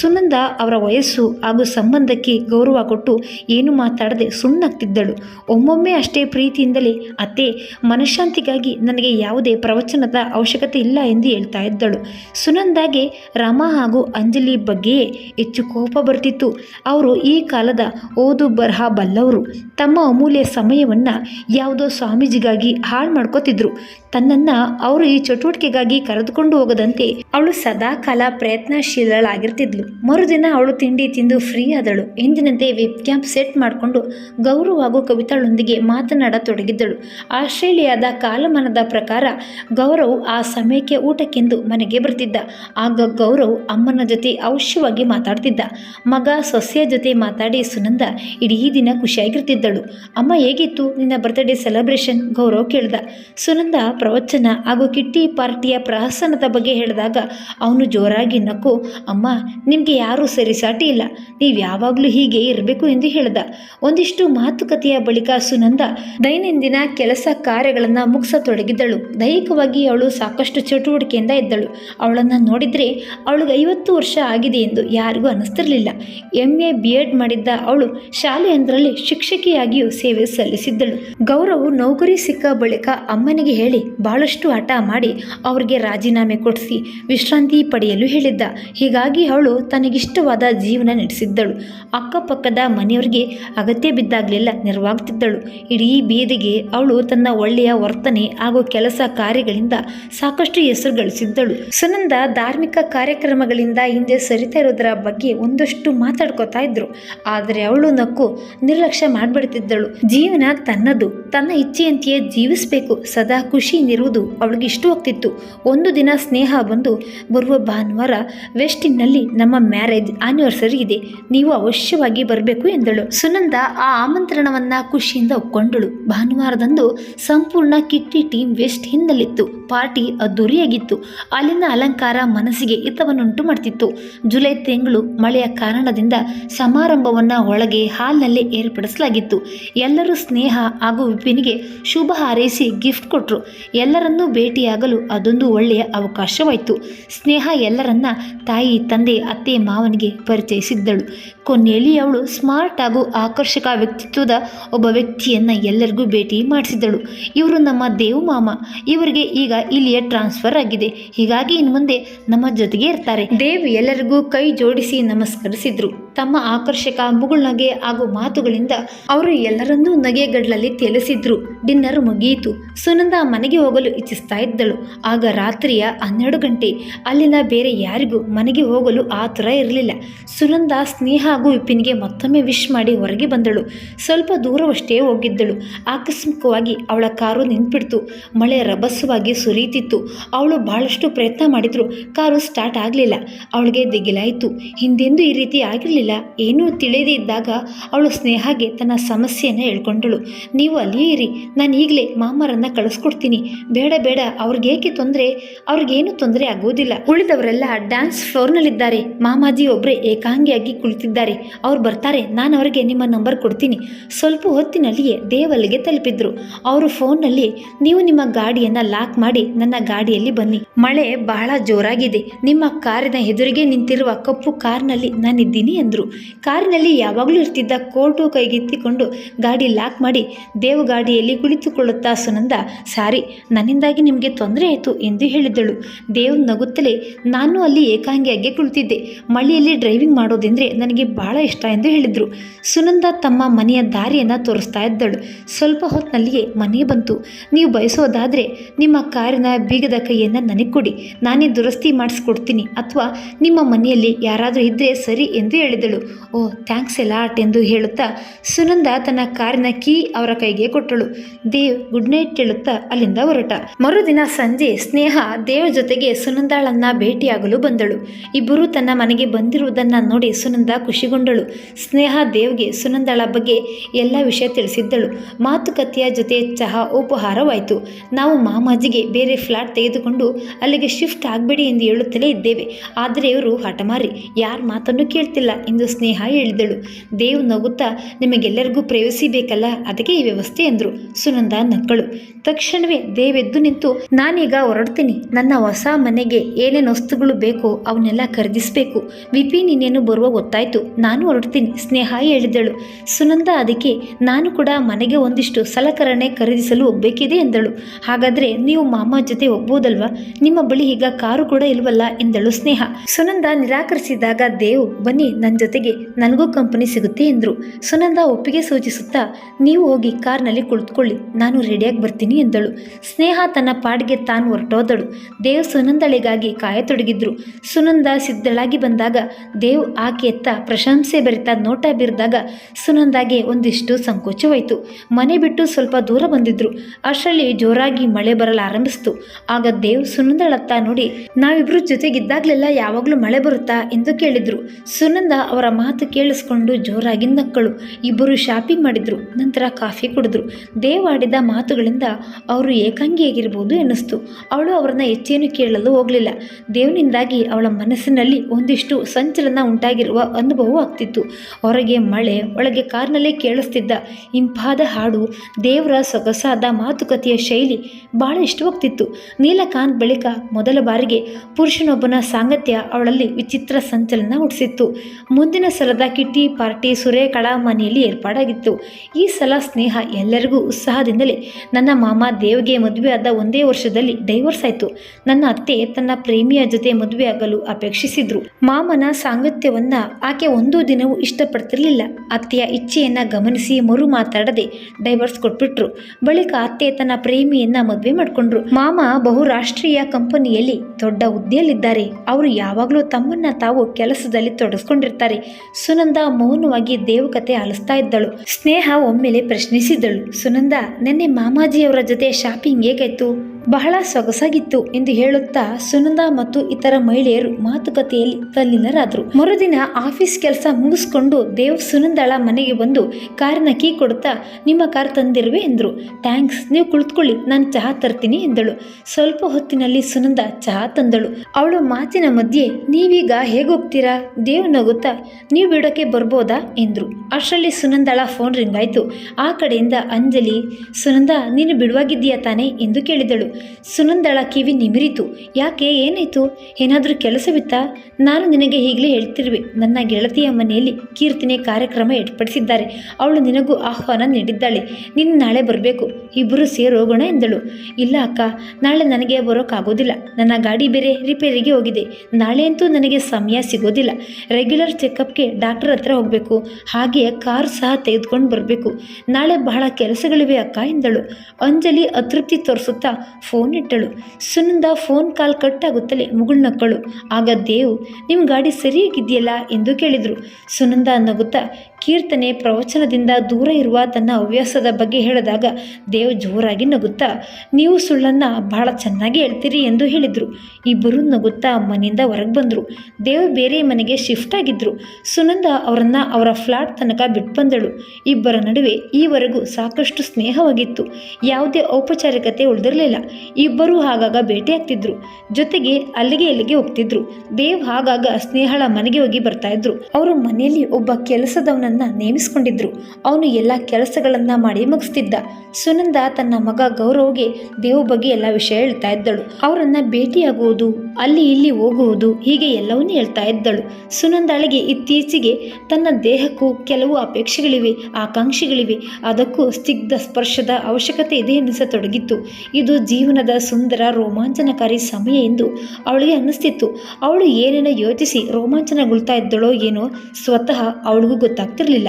ಸುನಂದ ಅವರ ವಯಸ್ಸು ಹಾಗೂ ಸಂಬಂಧಕ್ಕೆ ಗೌರವ ಕೊಟ್ಟು ಏನು ಮಾತಾಡದೆ ಸುಣ್ಣಾಗ್ತಿದ್ದಳು. ಒಮ್ಮೊಮ್ಮೆ ಅಷ್ಟೇ ಪ್ರೀತಿಯಿಂದಲೇ, ಅತ್ತೆ, ಮನಃಶಾಂತಿಗಾಗಿ ನನಗೆ ಯಾವುದೇ ಪ್ರವಚನದ ಅವಶ್ಯಕತೆ ಇಲ್ಲ ಎಂದು ಹೇಳ್ತಾ ಇದ್ದಳು. ಸುನಂದಾಗೆ ರಾಮ ಹಾಗೂ ಅಂಜಲಿ ಬಗ್ಗೆಯೇ ಹೆಚ್ಚು ಕೋಪ ಬರ್ತಿತ್ತು. ಅವರು ಈ ಕಾಲದ ಓದು ಬರಹ ಬಲ್ಲವರು. ತಮ್ಮ ಅಮೂಲ್ಯ ಸಮಯವನ್ನು ಯಾವುದೋ ಸ್ವಾಮೀಜಿಗಾಗಿ ಹಾಳು ಮಾಡ್ಕೋತಿದ್ರು. ತನ್ನನ್ನು ಅವರು ಈ ಚಟುವಟಿಕೆಗಾಗಿ ಕರೆದುಕೊಂಡು ಹೋಗದಂತೆ ಅವಳು ಸದಾಕಾಲ ಪ್ರಯತ್ನಶೀಲಳಾಗಿರ್ತಿದ್ಲು. ಮರುದಿನ ಅವಳು ತಿಂಡಿ ತಿಂದು ಫ್ರೀ ಆದಳು. ಎಂದಿನಂತೆ ವೆಬ್ ಕ್ಯಾಂಪ್ ಸೆಟ್ ಮಾಡಿಕೊಂಡು ಗೌರವ್ ಹಾಗೂ ಕವಿತಾಳೊಂದಿಗೆ ಮಾತನಾಡತೊಡಗಿದ್ದಳು. ಆಸ್ಟ್ರೇಲಿಯಾದ ಕಾಲಮಾನದ ಪ್ರಕಾರ ಗೌರವ್ ಆ ಸಮಯಕ್ಕೆ ಊಟಕ್ಕೆಂದು ಮನೆಗೆ ಬರ್ತಿದ್ದ. ಆಗ ಗೌರವ್ ಅಮ್ಮನ ಜೊತೆ ಅವಶ್ಯವಾಗಿ ಮಾತಾಡ್ತಿದ್ದ. ಮಗ ಸೊಸೆಯ ಜೊತೆ ಮಾತಾಡಿ ಸುನಂದ ಇಡೀ ದಿನ ಖುಷಿಯಾಗಿರ್ತಿದ್ದಳು. ಅಮ್ಮ, ಹೇಗಿತ್ತು? ನಿನ್ನ ಬರ್ತ್ಡೇ ಸೆಲೆಬ್ರೇಷನ್ ಗೌರವ್ ಕೇಳ್ದ. ಸುನಂದ ಪ್ರವಚನ ಹಾಗೂ ಕಿಟ್ಟಿ ಪಾರ್ಟಿಯ ಪ್ರಹಸನದ ಬಗ್ಗೆ ಹೇಳಿದಾಗ ಅವನು ಜೋರಾಗಿ ನಕ್ಕು, ಅಮ್ಮ ನಿಮಗೆ ಯಾರೂ ಸರಿಸಾಟಿ ಇಲ್ಲ. ನೀವು ಯಾವಾಗಲೂ ಹೀಗೆ ಇರಬೇಕು ಎಂದು ಹೇಳಿದ. ಒಂದಿಷ್ಟು ಮಾತುಕತೆಯ ಬಳಿಕ ಸುನಂದ ದೈನಂದಿನ ಕೆಲಸ ಕಾರ್ಯಗಳನ್ನು ಮುಗಿಸತೊಡಗಿದ್ದಳು ದೈಹಿಕವಾಗಿ ಅವಳು ಸಾಕಷ್ಟು ಚಟುವಟಿಕೆಯಿಂದ ಇದ್ದಳು ಅವಳನ್ನು ನೋಡಿದರೆ ಅವಳಿಗೆ ಐವತ್ತು ವರ್ಷ ಆಗಿದೆ ಎಂದು ಯಾರಿಗೂ ಅನ್ನಿಸ್ತಿರಲಿಲ್ಲ ಎಂ. ಎ. ಬಿ. ಎಡ್. ಮಾಡಿದ್ದ ಅವಳು ಶಾಲೆಯೊಂದರಲ್ಲಿ ಶಿಕ್ಷಕಿಯಾಗಿಯೂ ಸೇವೆ ಸಲ್ಲಿಸಿದ್ದಳು. ಗೌರವ್ ನೌಕರಿ ಸಿಕ್ಕ ಬಳಿಕ ಅಮ್ಮನಿಗೆ ಹೇಳಿ ಬಹಳಷ್ಟು ಹಠ ಮಾಡಿ ಅವರಿಗೆ ರಾಜೀನಾಮೆ ಕೊಡಿಸಿ ವಿಶ್ರಾಂತಿ ಪಡೆಯಲು ಹೇಳಿದ್ದ. ಹೀಗಾಗಿ ಅವಳು ತನಗಿಷ್ಟವಾದ ಜೀವನ ನಡೆಸಿದ್ದಳು. ಅಕ್ಕಪಕ್ಕದ ಮನೆಯವರಿಗೆ ಅಗತ್ಯ ಬಿದ್ದಾಗಲೆಲ್ಲ ನೆರವಾಗ್ತಿದ್ದಳು. ಇಡೀ ಬೀದಿಗೆ ಅವಳು ತನ್ನ ಒಳ್ಳೆಯ ವರ್ತನೆ ಹಾಗೂ ಕೆಲಸ ಕಾರ್ಯಗಳಿಂದ ಸಾಕಷ್ಟು ಹೆಸರು ಗಳಿಸಿದ್ದಳು. ಸುನಂದ ಧಾರ್ಮಿಕ ಕಾರ್ಯಕ್ರಮಗಳಿಂದ ಹಿಂದೆ ಸರಿತಾ ಇರೋದರ ಬಗ್ಗೆ ಒಂದಷ್ಟು ಮಾತಾಡ್ಕೋತಾ ಇದ್ರು. ಆದರೆ ಅವಳು ನಕ್ಕು ನಿರ್ಲಕ್ಷ್ಯ ಮಾಡಿಬಿಡ್ತಿದ್ದಳು. ಜೀವನ ತನ್ನದು. ತನ್ನ ಇಚ್ಛೆಯಂತೆಯೇ ಜೀವಿಸಬೇಕು. ಸದಾ ಖುಷಿಯಿಂದಿರುವುದು ಅವಳಿಗೆ ಇಷ್ಟವಾಗ್ತಿತ್ತು ಒಂದು ದಿನ ಸ್ನೇಹ ಬಂದು ಬರುವ ಭಾನುವಾರ ವೆಸ್ಟಿನ್ನಲ್ಲಿ ನಮ್ಮ ಮ್ಯಾರೇಜ್ ಆನಿವರ್ಸರಿ ಇದೆ. ನೀವು ಅವಶ್ಯವಾಗಿ ಬರಬೇಕು ಎಂದಳು. ಸುನಂದ ಆ ಆಮಂತ್ರಣವನ್ನು ಖುಷಿಯಿಂದ ಒಪ್ಕೊಂಡಳು. ಭಾನುವಾರದಂದು ಸಂಪೂರ್ಣ ಕಿಟ್ಟಿ ಟೀಮ್ ವೆಸ್ಟ್ ಹಿನ್ನಲ್ಲಿತ್ತು ಪಾರ್ಟಿ ಅದ್ದೂರಿಯಾಗಿತ್ತು. ಅಲ್ಲಿನ ಅಲಂಕಾರ ಮನಸ್ಸಿಗೆ ಹಿತವನ್ನುಂಟು ಮಾಡ್ತಿತ್ತು. ಜುಲೈ ತಿಂಗಳು ಮಳೆಯ ಕಾರಣದಿಂದ ಸಮಾರಂಭವನ್ನು ಒಳಗೆ ಹಾಲ್ನಲ್ಲೇ ಏರ್ಪಡಿಸಲಾಗಿತ್ತು. ಎಲ್ಲರೂ ಸ್ನೇಹ ಹಾಗೂ ವಿಪಿನ್ಗೆ ಶುಭ ಹಾರೈಸಿ ಗಿಫ್ಟ್ ಕೊಟ್ಟರು ಎಲ್ಲರನ್ನೂ ಭೇಟಿಯಾಗಲು ಅದೊಂದು ಒಳ್ಳೆಯ ಅವಕಾಶವಾಯಿತು. ಸ್ನೇಹ ಎಲ್ಲರನ್ನ ತಾಯಿ ತಂದೆ ಅತ್ತೆ ಮಾವನಿಗೆ ಪರಿಚಯಿಸಿದ್ದಳು. ಕೊನೆಯಲ್ಲಿ ಅವಳು ಸ್ಮಾರ್ಟ್ ಹಾಗೂ ಆಕರ್ಷಕ ವ್ಯಕ್ತಿತ್ವದ ಒಬ್ಬ ವ್ಯಕ್ತಿಯನ್ನು ಎಲ್ಲರಿಗೂ ಭೇಟಿ ಮಾಡಿಸಿದ್ದಳು ಇವರು ನಮ್ಮ ದೇವು ಮಾಮ. ಇವರಿಗೆ ಈಗ ಇಲ್ಲಿಯ ಟ್ರಾನ್ಸ್ಫರ್ ಆಗಿದೆ. ಹೀಗಾಗಿ ಇನ್ನು ಮುಂದೆ ನಮ್ಮ ಜೊತೆಗೆ ಇರ್ತಾರೆ. ದೇವ್ ಎಲ್ಲರಿಗೂ ಕೈ ಜೋಡಿಸಿ ನಮಸ್ಕರಿಸಿದ್ರು. ತಮ್ಮ ಆಕರ್ಷಕ ಮುಗುಳ್ನಗೆ ಹಾಗೂ ಮಾತುಗಳಿಂದ ಅವರು ಎಲ್ಲರನ್ನೂ ನಗೆಗಡ್ಲಲ್ಲಿ ತೇಲಿಸಿದ್ರು. ಡಿನ್ನರ್ ಮುಗಿಯಿತು. ಸುನಂದ ಮನೆಗೆ ಹೋಗಲು ಇಚ್ಛಿಸ್ತಾ ಇದ್ದಳು. ಆಗ ರಾತ್ರಿಯ ಹನ್ನೆರಡು ಗಂಟೆ. ಅಲ್ಲಿನ ಬೇರೆ ಯಾರಿಗೂ ಮನೆಗೆ ಹೋಗಲು ಆತುರ ಇರಲಿಲ್ಲ. ಸುನಂದ ಸ್ನೇಹ ಹಾಗೂ ವಿಪಿನ್ಗೆ ಮತ್ತೊಮ್ಮೆ ವಿಶ್ ಮಾಡಿ ಹೊರಗೆ ಬಂದಳು. ಸ್ವಲ್ಪ ದೂರವಷ್ಟೇ ಹೋಗಿದ್ದಳು. ಆಕಸ್ಮಿಕವಾಗಿ ಅವಳ ಕಾರು ನಿಂತ್ಬಿಡ್ತು. ಮಳೆ ರಭಸವಾಗಿ ಸುರಿಯುತ್ತಿತ್ತು. ಅವಳು ಬಹಳಷ್ಟು ಪ್ರಯತ್ನ ಮಾಡಿದ್ರು. ಕಾರು ಸ್ಟಾರ್ಟ್ ಆಗಲಿಲ್ಲ. ಅವಳಿಗೆ ದಿಗಿಲಾಯಿತು. ಹಿಂದೆಂದೂ ಈ ರೀತಿ ಆಗಿರಲಿಲ್ಲ. ಏನೂ ತಿಳಿಯದೇ ಇದ್ದಾಗ ಅವಳು ಸ್ನೇಹಾಗೆ ತನ್ನ ಸಮಸ್ಯೆಯನ್ನು ಹೇಳ್ಕೊಂಡಳು. ನೀವು ಅಲ್ಲಿಯೇ ಇರಿ. ನಾನು ಈಗಲೇ ಮಾಮರನ್ನು ಕಳಿಸ್ಕೊಡ್ತೀನಿ. ಬೇಡ ಬೇಡ. ಅವ್ರಿಗೇಕೆ ತೊಂದರೆ? ಅವ್ರಿಗೇನು ತೊಂದರೆ ಆಗುವುದಿಲ್ಲ ಉಳಿದವರೆಲ್ಲ ಡ್ಯಾನ್ಸ್ ಫ್ಲೋರ್ನಲ್ಲಿದ್ದಾರೆ ಮಾಮಾಜಿ ಒಬ್ಬರೇ ಏಕಾಂಗಿಯಾಗಿ ಕುಳಿತಿದ್ದಾರೆ. ಅವ್ರು ಬರ್ತಾರೆ, ನಾನು ಅವರಿಗೆ ನಿಮ್ಮ ನಂಬರ್ ಕೊಡ್ತೀನಿ. ಸ್ವಲ್ಪ ಹೊತ್ತಿನಲ್ಲಿಯೇ ದೇವಲ್ಲಿಗೆ ತಲುಪಿದ್ರು. ಅವರು ಫೋನ್ನಲ್ಲಿ, ನೀವು ನಿಮ್ಮ ಗಾಡಿಯನ್ನು ಲಾಕ್ ಮಾಡಿ ನನ್ನ ಗಾಡಿಯಲ್ಲಿ ಬನ್ನಿ. ಮಳೆ ಬಹಳ ಜೋರಾಗಿದೆ. ನಿಮ್ಮ ಕಾರಿನ ಎದುರಿಗೆ ನಿಂತಿರುವ ಕಪ್ಪು ಕಾರ್ನಲ್ಲಿ ನಾನಿದ್ದೀನಿ ಎಂದರು ಕಾರಿನಲ್ಲಿ ಯಾವಾಗಲೂ ಇರ್ತಿದ್ದ ಕೋಟು ಕೈಗೆತ್ತಿಕೊಂಡು ಗಾಡಿ ಲಾಕ್ ಮಾಡಿ ದೇವ ಗಾಡಿಯಲ್ಲಿ ಕುಳಿತುಕೊಳ್ಳುತ್ತಾ ಸುನಂದ, ಸಾರಿ, ನನ್ನಿಂದಾಗಿ ನಿಮಗೆ ತೊಂದರೆ ಆಯಿತು ಎಂದು ಹೇಳಿದಳು. ದೇವ್ ನಗುತ್ತಲೇ, ನಾನು ಅಲ್ಲಿ ಏಕಾಂಗಿಯಾಗಿ ಕುಳಿತಿದ್ದೆ. ಮಳೆಯಲ್ಲಿ ಡ್ರೈವಿಂಗ್ ಮಾಡೋದೆಂದರೆ ನನಗೆ ಬಹಳ ಇಷ್ಟ ಎಂದು ಹೇಳಿದರು. ಸುನಂದ ತಮ್ಮ ಮನೆಯ ದಾರಿಯನ್ನು ತೋರಿಸ್ತಾ ಇದ್ದಳು. ಸ್ವಲ್ಪ ಹೊತ್ತಿನಲ್ಲಿಯೇ ಮನೆ ಬಂತು. ನೀವು ಬಯಸೋದಾದರೆ ನಿಮ್ಮ ಕಾರಿನ ಬೀಗದ ಕೈಯನ್ನು ನನಗೆ ಕೊಡಿ. ನಾನೇ ದುರಸ್ತಿ ಮಾಡಿಸ್ಕೊಡ್ತೀನಿ ಅಥವಾ ನಿಮ್ಮ ಮನೆಯಲ್ಲಿ ಯಾರಾದರೂ ಇದ್ದರೆ ಸರಿ ಎಂದು ಹೇಳಿದಳು. ಓ, ಥ್ಯಾಂಕ್ಸ್ ಎಲಾಟ್ ಎಂದು ಹೇಳುತ್ತಾ ಸುನಂದ ತನ್ನ ಕಾರಿನ ಕೀ ಅವರ ಕೈಗೆ ಕೊಟ್ಟಳು. ದೇವ್, ಗುಡ್ ನೈಟ್ ಹೇಳುತ್ತಾ ಅಲ್ಲಿಂದ ಹೊರಟ. ಮರುದಿನ ಸಂಜೆ ಸ್ನೇಹ ದೇವ್ ಜೊತೆಗೆ ಸುನಂದಾಳನ್ನ ಭೇಟಿಯಾಗಲು ಬಂದಳು. ಇಬ್ಬರು ತನ್ನ ಮನೆಗೆ ಬಂದಿರುವುದನ್ನು ನೋಡಿ ಸುನಂದ ಖುಷಿ ಖುಷಿಗೊಂಡಳು ಸ್ನೇಹ ದೇವ್ಗೆ ಸುನಂದಳ ಬಗ್ಗೆ ಎಲ್ಲ ವಿಷಯ ತಿಳಿಸಿದ್ದಳು. ಮಾತುಕತೆಯ ಜೊತೆ ಚಹಾ ಉಪಹಾರವಾಯಿತು. ನಾವು ಮಾಮಾಜಿಗೆ ಬೇರೆ ಫ್ಲಾಟ್ ತೆಗೆದುಕೊಂಡು ಅಲ್ಲಿಗೆ ಶಿಫ್ಟ್ ಆಗಬೇಡಿ ಎಂದು ಹೇಳುತ್ತಲೇ ಇದ್ದೇವೆ. ಆದರೆ ಇವರು ಹಠಮಾರಿ ಯಾರ ಮಾತನ್ನು ಕೇಳ್ತಿಲ್ಲ ಎಂದು ಸ್ನೇಹ ಹೇಳಿದಳು. ದೇವ್ ನಗುತ್ತಾ, ನಿಮಗೆಲ್ಲರಿಗೂ ಪ್ರವೇಶಿ ಬೇಕಲ್ಲ, ಅದಕ್ಕೆ ಈ ವ್ಯವಸ್ಥೆ ಎಂದರು. ಸುನಂದ ನಕ್ಕಳು. ತಕ್ಷಣವೇ ದೇವೆದ್ದು ನಿಂತು, ನಾನೀಗ ಹೊರಡ್ತೀನಿ. ನನ್ನ ಹೊಸ ಮನೆಗೆ ಏನೇನು ವಸ್ತುಗಳು ಬೇಕೋ ಅವನ್ನೆಲ್ಲ ಖರೀದಿಸಬೇಕು. ವಿಪಿನ್ ಇನ್ನೇನು ಬರುವ ಗೊತ್ತಾಯ್ತು. ನಾನು ಹೊರಡ್ತೀನಿ. ಸ್ನೇಹ ಹೇಳಿದಳು. ಸುನಂದ ಅದಕ್ಕೆ, ನಾನು ಕೂಡ ಮನೆಗೆ ಒಂದಿಷ್ಟು ಸಲಕರಣೆ ಖರೀದಿಸಲು ಹೋಗಬೇಕಿದೆ ಎಂದಳು. ಹಾಗಾದರೆ ನೀವು ಮಾಮ ಜೊತೆ ಹೋಗ್ಬೋದಲ್ವಾ ನಿಮ್ಮ ಬಳಿ ಈಗ ಕಾರು ಕೂಡ ಇಲ್ವಲ್ಲ ಎಂದಳು ಸ್ನೇಹ. ಸುನಂದ ನಿರಾಕರಿಸಿದಾಗ, ದೇವ್, ಬನ್ನಿ ನನ್ನ ಜೊತೆಗೆ. ನನಗೂ ಕಂಪನಿ ಸಿಗುತ್ತೆ ಎಂದರು. ಸುನಂದ ಒಪ್ಪಿಗೆ ಸೂಚಿಸುತ್ತಾ, ನೀವು ಹೋಗಿ ಕಾರ್ನಲ್ಲಿ ಕುಳಿತುಕೊಳ್ಳಿ. ನಾನು ರೆಡಿಯಾಗಿ ಬರ್ತೀನಿ ಎಂದಳು. ಸ್ನೇಹ ತನ್ನ ಪಾಡಿಗೆ ತಾನು ಹೊರಟೋದಳು. ದೇವ್ ಸುನಂದಳಿಗಾಗಿ ಕಾಯತೊಡಗಿದ್ರು. ಸುನಂದ ಸಿದ್ಧಳಾಗಿ ಬಂದಾಗ, ದೇವ್ ಆಕೆಯತ್ತ ಪ್ರಶಂಸೆ ಬೆರೆತ ನೋಟ ಬೀರಿದಾಗ ಸುನಂದಾಗೆ ಒಂದಿಷ್ಟು ಸಂಕೋಚವಾಯಿತು. ಮನೆ ಬಿಟ್ಟು ಸ್ವಲ್ಪ ದೂರ ಬಂದಿದ್ರು. ಅಷ್ಟರಲ್ಲಿ ಜೋರಾಗಿ ಮಳೆ ಬರಲಾರಂಭಿಸ್ತು ಆಗ ದೇವ್ ಸುನಂದಳತ್ತ ನೋಡಿ, ನಾವಿಬ್ರು ಜೊತೆಗಿದ್ದಾಗಲೆಲ್ಲ ಯಾವಾಗಲೂ ಮಳೆ ಬರುತ್ತಾ? ಎಂದು ಕೇಳಿದ್ರು. ಸುನಂದ ಅವರ ಮಾತು ಕೇಳಿಸ್ಕೊಂಡು ಜೋರಾಗಿ ನಕ್ಕಳು. ಇಬ್ಬರು ಶಾಪಿಂಗ್ ಮಾಡಿದ್ರು. ನಂತರ ಕಾಫಿ ಕುಡಿದ್ರು. ದೇವ್ ಆಡಿದ ಮಾತುಗಳಿಂದ ಅವರು ಏಕಾಂಗಿಯಾಗಿರ್ಬೋದು ಎನ್ನಿಸ್ತು. ಅವಳು ಅವರನ್ನ ಹೆಚ್ಚೇನು ಕೇಳಲು ಹೋಗಲಿಲ್ಲ. ದೇವ್ನಿಂದಾಗಿ ಅವಳ ಮನಸ್ಸಿನಲ್ಲಿ ಒಂದಿಷ್ಟು ಸಂಚಲನ ಉಂಟಾಗಿರುವ ಅನುಭವ ಆಗ್ತಿತ್ತು. ಹೊರಗೆ ಮಳೆ, ಒಳಗೆ ಕಾರ್ನಲ್ಲೇ ಕೇಳಿಸ್ತಿದ್ದ ಇಂಪಾದ ಹಾಡು, ದೇವರ ಸೊಗಸಾದ ಮಾತುಕತೆಯ ಶೈಲಿ ಭಾಳ ಇಷ್ಟವಾಗ್ತಿತ್ತು. ನೀಲಕಾಂತ್ ಬಳಿಕ ಮೊದಲ ಬಾರಿಗೆ ಪುರುಷನೊಬ್ಬನ ಸಾಂಗತ್ಯ ಅವಳಲ್ಲಿ ವಿಚಿತ್ರ ಸಂಚಲನ ಹುಟ್ಟಿಸಿತ್ತು. ಮುಂದಿನ ಸಲದ ಕಿಟ್ಟಿ ಪಾರ್ಟಿ ಸುರೇಖಳ ಮನೆಯಲ್ಲಿ ಏರ್ಪಾಡಾಗಿತ್ತು. ಈ ಸಲ ಸ್ನೇಹ ಎಲ್ಲರಿಗೂ ಉತ್ಸಾಹದಿಂದಲೇ ನನ್ನ ಮಾಮ ದೇವ್ಗೆ ಮದುವೆ ಆದ ಒಂದೇ ವರ್ಷದಲ್ಲಿ ಡೈವರ್ಸ್ ಆಯಿತು. ನನ್ನ ಅತ್ತೆ ತನ್ನ ಪ್ರೇಮಿಯ ಜೊತೆ ಮದುವೆ ಆಗಲು ಅಪೇಕ್ಷಿಸಿದ್ರು. ಮಾಮನ ಸಾಂಗತ್ಯವನ್ನ ಆಕೆ ಒಂದು ದಿನವೂ ಇಷ್ಟಪಡ್ತಿರಲಿಲ್ಲ. ಅತ್ತೆಯ ಇಚ್ಛೆಯನ್ನು ಗಮನಿಸಿ ಮರು ಮಾತಾಡದೆ ಡೈವರ್ಸ್ ಕೊಟ್ಬಿಟ್ರು. ಬಳಿಕ ಅತ್ತೆ ತನ್ನ ಪ್ರೇಮಿಯನ್ನ ಮದುವೆ ಮಾಡಿಕೊಂಡ್ರು. ಮಾಮ ಬಹುರಾಷ್ಟ್ರೀಯ ಕಂಪನಿಯಲ್ಲಿ ದೊಡ್ಡ ಹುದ್ದೆಯಲ್ಲಿದ್ದಾರೆ. ಅವರು ಯಾವಾಗಲೂ ತಮ್ಮನ್ನ ತಾವು ಕೆಲಸದಲ್ಲಿ ತೊಡಸ್ಕೊಂಡಿರ್ತಾರೆ. ಸುನಂದ ಮೌನವಾಗಿ ದೇವಕತೆ ಆಲಿಸ್ತಾ ಇದ್ದಳು. ಸ್ನೇಹ ಒಮ್ಮೆಲೆ ಪ್ರಶ್ನಿಸಿದಳು. ಸುನಂದ, ನಿನ್ನೆ ಮಾಮಾಜಿಯವರ ಜೊತೆ ಶಾಪಿಂಗ್ ಹೇಗಾಯ್ತು? ಬಹಳ ಸೊಗಸಾಗಿತ್ತು ಎಂದು ಹೇಳುತ್ತಾ ಸುನಂದಾ ಮತ್ತು ಇತರ ಮಹಿಳೆಯರು ಮಾತುಕತೆಯಲ್ಲಿ ತಲ್ಲಿನರಾದರು. ಮರುದಿನ ಆಫೀಸ್ ಕೆಲಸ ಮುಗಿಸ್ಕೊಂಡು ದೇವ್ ಸುನಂದಳ ಮನೆಗೆ ಬಂದು ಕಾರಿನ ಕೀ ಕೊಡುತ್ತಾ, ನಿಮ್ಮ ಕಾರ್ ತಂದಿರುವೆ ಎಂದರು. ಥ್ಯಾಂಕ್ಸ್, ನೀವು ಕುಳಿತುಕೊಳ್ಳಿ, ನಾನು ಚಹಾ ತರ್ತೀನಿ ಎಂದಳು. ಸ್ವಲ್ಪ ಹೊತ್ತಿನಲ್ಲಿ ಸುನಂದ ಚಹಾ ತಂದಳು. ಅವಳು ಮಾತಿನ ಮಧ್ಯೆ, ನೀವೀಗ ಹೇಗೋಗ್ತೀರಾ? ದೇವ್ ನಗುತ್ತಾ, ನೀವು ಬಿಡೋಕೆ ಬರ್ಬೋದಾ? ಎಂದರು. ಅಷ್ಟರಲ್ಲಿ ಸುನಂದಳ ಫೋನ್ ರಿಂಗ್ ಆಯಿತು. ಆ ಕಡೆಯಿಂದ, ಅಂಜಲಿ, ಸುನಂದ, ನೀನು ಬಿಡುವಾಗಿದ್ದೀಯಾ ತಾನೇ? ಎಂದು ಕೇಳಿದಳು. ಸುನಂದಳ ಕಿವಿ ನಿಮಿರಿತು. ಯಾಕೆ, ಏನಾಯಿತು? ಏನಾದರೂ ಕೆಲಸವಿತ್ತಾ? ನಾನು ನಿನಗೆ ಈಗಲೇ ಹೇಳ್ತಿರುವೆ. ನನ್ನ ಗೆಳತಿಯ ಮನೆಯಲ್ಲಿ ಕೀರ್ತನೆ ಕಾರ್ಯಕ್ರಮ ಏರ್ಪಡಿಸಿದ್ದಾರೆ. ಅವಳು ನಿನಗೂ ಆಹ್ವಾನ ನೀಡಿದ್ದಾಳೆ. ನೀನು ನಾಳೆ ಬರಬೇಕು. ಇಬ್ಬರು ಸೇರಿ ಹೋಗೋಣ ಎಂದಳು. ಇಲ್ಲ ಅಕ್ಕ, ನಾಳೆ ನನಗೆ ಬರೋಕ್ಕಾಗೋದಿಲ್ಲ ನನ್ನ ಗಾಡಿ ಬೇರೆ ರಿಪೇರಿಗೆ ಹೋಗಿದೆ. ನಾಳೆ ಅಂತೂ ನನಗೆ ಸಮಯ ಸಿಗೋದಿಲ್ಲ. ರೆಗ್ಯುಲರ್ ಚೆಕಪ್ಗೆ ಡಾಕ್ಟರ್ ಹತ್ರ ಹೋಗಬೇಕು. ಹಾಗೆಯೇ ಕಾರ್ ಸಹ ತೆಗೆದುಕೊಂಡು ಬರಬೇಕು. ನಾಳೆ ಬಹಳ ಕೆಲಸಗಳಿವೆ ಅಕ್ಕ ಎಂದಳು. ಅಂಜಲಿ ಅತೃಪ್ತಿ ತೋರಿಸುತ್ತಾ ಫೋನ್ ಇಟ್ಟಳು. ಸುನಂದ ಫೋನ್ ಕಾಲ್ ಕಟ್ ಆಗುತ್ತಲೇ ಮುಗುಳ್ನಕ್ಕಳು ಆಗ ದೇವ್ ನಿಮ್ಮ ಗಾಡಿ ಸರಿಯಾಗಿದೆಯಲ್ಲ? ಎಂದು ಕೇಳಿದರು. ಸುನಂದ ನಗುತ್ತಾ ಕೀರ್ತನೆ ಪ್ರವಚನದಿಂದ ದೂರ ಇರುವ ತನ್ನ ಹವ್ಯಾಸದ ಬಗ್ಗೆ ಹೇಳಿದಾಗ ದೇವ್ ಜೋರಾಗಿ ನಗುತ್ತಾ, ನೀವು ಸುಳ್ಳನ್ನು ಬಹಳ ಚೆನ್ನಾಗಿ ಹೇಳ್ತೀರಿ ಎಂದು ಹೇಳಿದರು. ಇಬ್ಬರು ನಗುತ್ತಾ ಮನೆಯಿಂದ ಹೊರಗೆ ಬಂದರು. ದೇವ್ ಬೇರೆ ಮನೆಗೆ ಶಿಫ್ಟ್ ಆಗಿದ್ರು. ಸುನಂದ ಅವರನ್ನು ಅವರ ಫ್ಲಾಟ್ ತನಕ ಬಿಟ್ಟು ಬಂದಳು. ಇಬ್ಬರ ನಡುವೆ ಈವರೆಗೂ ಸಾಕಷ್ಟು ಸ್ನೇಹವಾಗಿತ್ತು. ಯಾವುದೇ ಔಪಚಾರಿಕತೆ ಉಳಿದಿರಲಿಲ್ಲ. ಇಬ್ಬರೂ ಆಗಾಗ ಭೇಟಿಯಾಗ್ತಿದ್ರು ಜೊತೆಗೆ ಅಲ್ಲಿಗೆ ಇಲ್ಲಿಗೆ ಹೋಗ್ತಿದ್ರು. ದೇವ್ ಆಗಾಗ ಸ್ನೇಹಳ ಮನೆಗೆ ಹೋಗಿ ಬರ್ತಾ ಇದ್ರು. ಅವರು ಮನೆಯಲ್ಲಿ ಒಬ್ಬ ಕೆಲಸದವನನ್ನ ನೇಮಿಸ್ಕೊಂಡಿದ್ರು. ಅವನು ಎಲ್ಲ ಕೆಲಸಗಳನ್ನ ಮಾಡಿ ಮುಗಿಸ್ತಿದ್ದ. ಸುನಂದ ತನ್ನ ಮಗ ಗೌರವ್ಗೆ ದೇವ್ ಬಗ್ಗೆ ಎಲ್ಲ ವಿಷಯ ಹೇಳ್ತಾ ಇದ್ದಳು. ಅವರನ್ನ ಭೇಟಿಯಾಗುವುದು, ಅಲ್ಲಿ ಇಲ್ಲಿ ಹೋಗುವುದು ಹೀಗೆ ಎಲ್ಲವನ್ನೂ ಹೇಳ್ತಾ ಇದ್ದಳು. ಸುನಂದಾಳಿಗೆ ಇತ್ತೀಚೆಗೆ ತನ್ನ ದೇಹಕ್ಕೂ ಕೆಲವು ಅಪೇಕ್ಷೆಗಳಿವೆ, ಆಕಾಂಕ್ಷೆಗಳಿವೆ. ಅದಕ್ಕೂ ಸ್ನಿಗ್ಧ ಸ್ಪರ್ಶದ ಅವಶ್ಯಕತೆ ಇದೆ ಎನಿಸತೊಡಗಿತ್ತು ಇದು ಜೀವನದ ಸುಂದರ ರೋಮಾಂಚನಕಾರಿ ಸಮಯ ಎಂದು ಅವಳಿಗೆ ಅನ್ನಿಸ್ತಿತ್ತು. ಅವಳು ಏನೇನೋ ಯೋಚಿಸಿ ರೋಮಾಂಚನಗೊಳ್ತಾ ಇದ್ದಳೋ ಏನೋ ಸ್ವತಃ ಅವಳಿಗೂ ಗೊತ್ತಾಗ್ತಿರಲಿಲ್ಲ.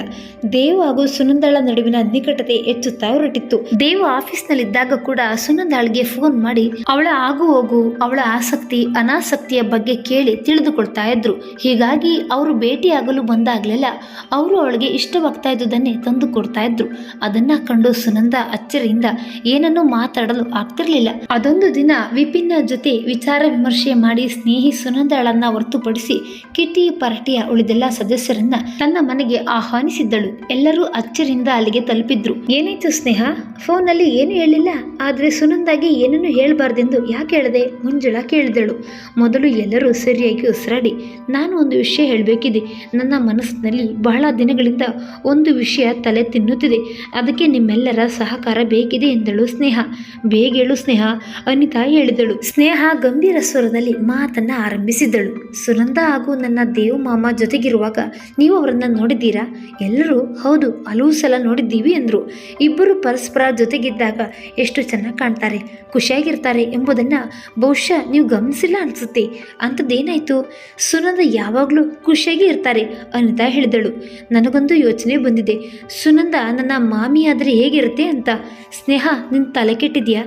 ದೇವ್ ಹಾಗೂ ಸುನಂದಾಳ ನಡುವಿನ ನಿಕಟತೆ ಹೆಚ್ಚುತ್ತಾ ಹೊರಟಿತ್ತು. ದೇವ್ ಆಫೀಸ್ನಲ್ಲಿದ್ದಾಗ ಕೂಡ ಸುನಂದಾಳಿಗೆ ಫೋನ್ ಮಾಡಿ ಅವಳ ಆಗು ಹೋಗು, ಅವಳ ಆಸಕ್ತಿ, ಅನಾಸಕ್ತಿಯ ಬಗ್ಗೆ ಕೇಳಿ ತಿಳಿದುಕೊಳ್ತಾ ಇದ್ರು. ಹೀಗಾಗಿ ಅವರು ಭೇಟಿಯಾಗಲು ಬಂದಾಗಲೆಲ್ಲ ಅವರು ಅವಳಿಗೆ ಇಷ್ಟವಾಗ್ತಾ ಇದ್ದುದನ್ನೇ ತಂದು ಕೊಡ್ತಾ ಇದ್ರು. ಅದನ್ನ ಕಂಡು ಸುನಂದ ಅಚ್ಚರಿಯಿಂದ ಏನನ್ನೂ ಮಾತಾಡಲು ಆಗ್ತಿರ್ಲಿಲ್ಲ. ಇಲ್ಲ ಅದೊಂದು ದಿನ ವಿಪಿನ್ನ ಜೊತೆ ವಿಚಾರ ವಿಮರ್ಶೆ ಮಾಡಿ ಸ್ನೇಹಿ ಸುನಂದಳನ್ನ ಹೊರತುಪಡಿಸಿ ಕಿಟ್ಟಿ ಪಾರ್ಟಿಯ ಉಳಿದೆಲ್ಲ ಸದಸ್ಯರನ್ನ ತನ್ನ ಮನೆಗೆ ಆಹ್ವಾನಿಸಿದ್ದಳು. ಎಲ್ಲರೂ ಅಚ್ಚರಿಂದ ಅಲ್ಲಿಗೆ ತಲುಪಿದ್ರು. ಏನಾಯ್ತು ಸ್ನೇಹ? ಫೋನಲ್ಲಿ ಏನು ಹೇಳಿಲ್ಲ? ಆದ್ರೆ ಸುನಂದಾಗಿ ಏನನ್ನು ಹೇಳಬಾರ್ದೆಂದು ಯಾಕೆ ಹೇಳದೆ? ಮುಂಜುಳ ಕೇಳಿದಳು. ಮೊದಲು ಎಲ್ಲರೂ ಸರಿಯಾಗಿ ಉಸಿರಾಡಿ, ನಾನು ಒಂದು ವಿಷಯ ಹೇಳಬೇಕಿದೆ. ನನ್ನ ಮನಸ್ಸಿನಲ್ಲಿ ಬಹಳ ದಿನಗಳಿಂದ ಒಂದು ವಿಷಯ ತಲೆ ತಿನ್ನುತ್ತಿದೆ. ಅದಕ್ಕೆ ನಿಮ್ಮೆಲ್ಲರ ಸಹಕಾರ ಬೇಕಿದೆ ಎಂದಳು ಸ್ನೇಹ. ಬೇಗ ಹೇಳು ಸ್ನೇಹ ಅನಿತಾ ಹೇಳಿದಳು. ಸ್ನೇಹ ಗಂಭೀರ ಸ್ವರದಲ್ಲಿ ಮಾತನ್ನ ಆರಂಭಿಸಿದಳು ಸುನಂದ ಹಾಗೂ ನನ್ನ ದೇವ್ ಮಾಮ ಜೊತೆಗಿರುವಾಗ ನೀವು ಅವರನ್ನ ನೋಡಿದ್ದೀರಾ? ಎಲ್ಲರೂ, ಹೌದು, ಹಲವು ಸಲ ನೋಡಿದ್ದೀವಿ ಎಂದರು ಇಬ್ಬರು ಪರಸ್ಪರ ಜೊತೆಗಿದ್ದಾಗ ಎಷ್ಟು ಚೆನ್ನಾಗಿ ಕಾಣ್ತಾರೆ, ಖುಷಿಯಾಗಿರ್ತಾರೆ ಎಂಬುದನ್ನು ಬಹುಶಃ ನೀವು ಗಮನಿಸಿಲ್ಲ ಅನಿಸುತ್ತೆ. ಅಂಥದ್ದೇನಾಯಿತು? ಸುನಂದ ಯಾವಾಗಲೂ ಖುಷಿಯಾಗಿ ಇರ್ತಾರೆ, ಅನಿತಾ ಹೇಳಿದಳು. ನನಗೊಂದು ಯೋಚನೆ ಬಂದಿದೆ. ಸುನಂದ ನನ್ನ ಮಾಮಿ ಆದರೆ ಹೇಗಿರುತ್ತೆ ಅಂತ. ಸ್ನೇಹ ನಿನ್ನ ತಲೆ ಕೆಟ್ಟಿದ್ಯಾ?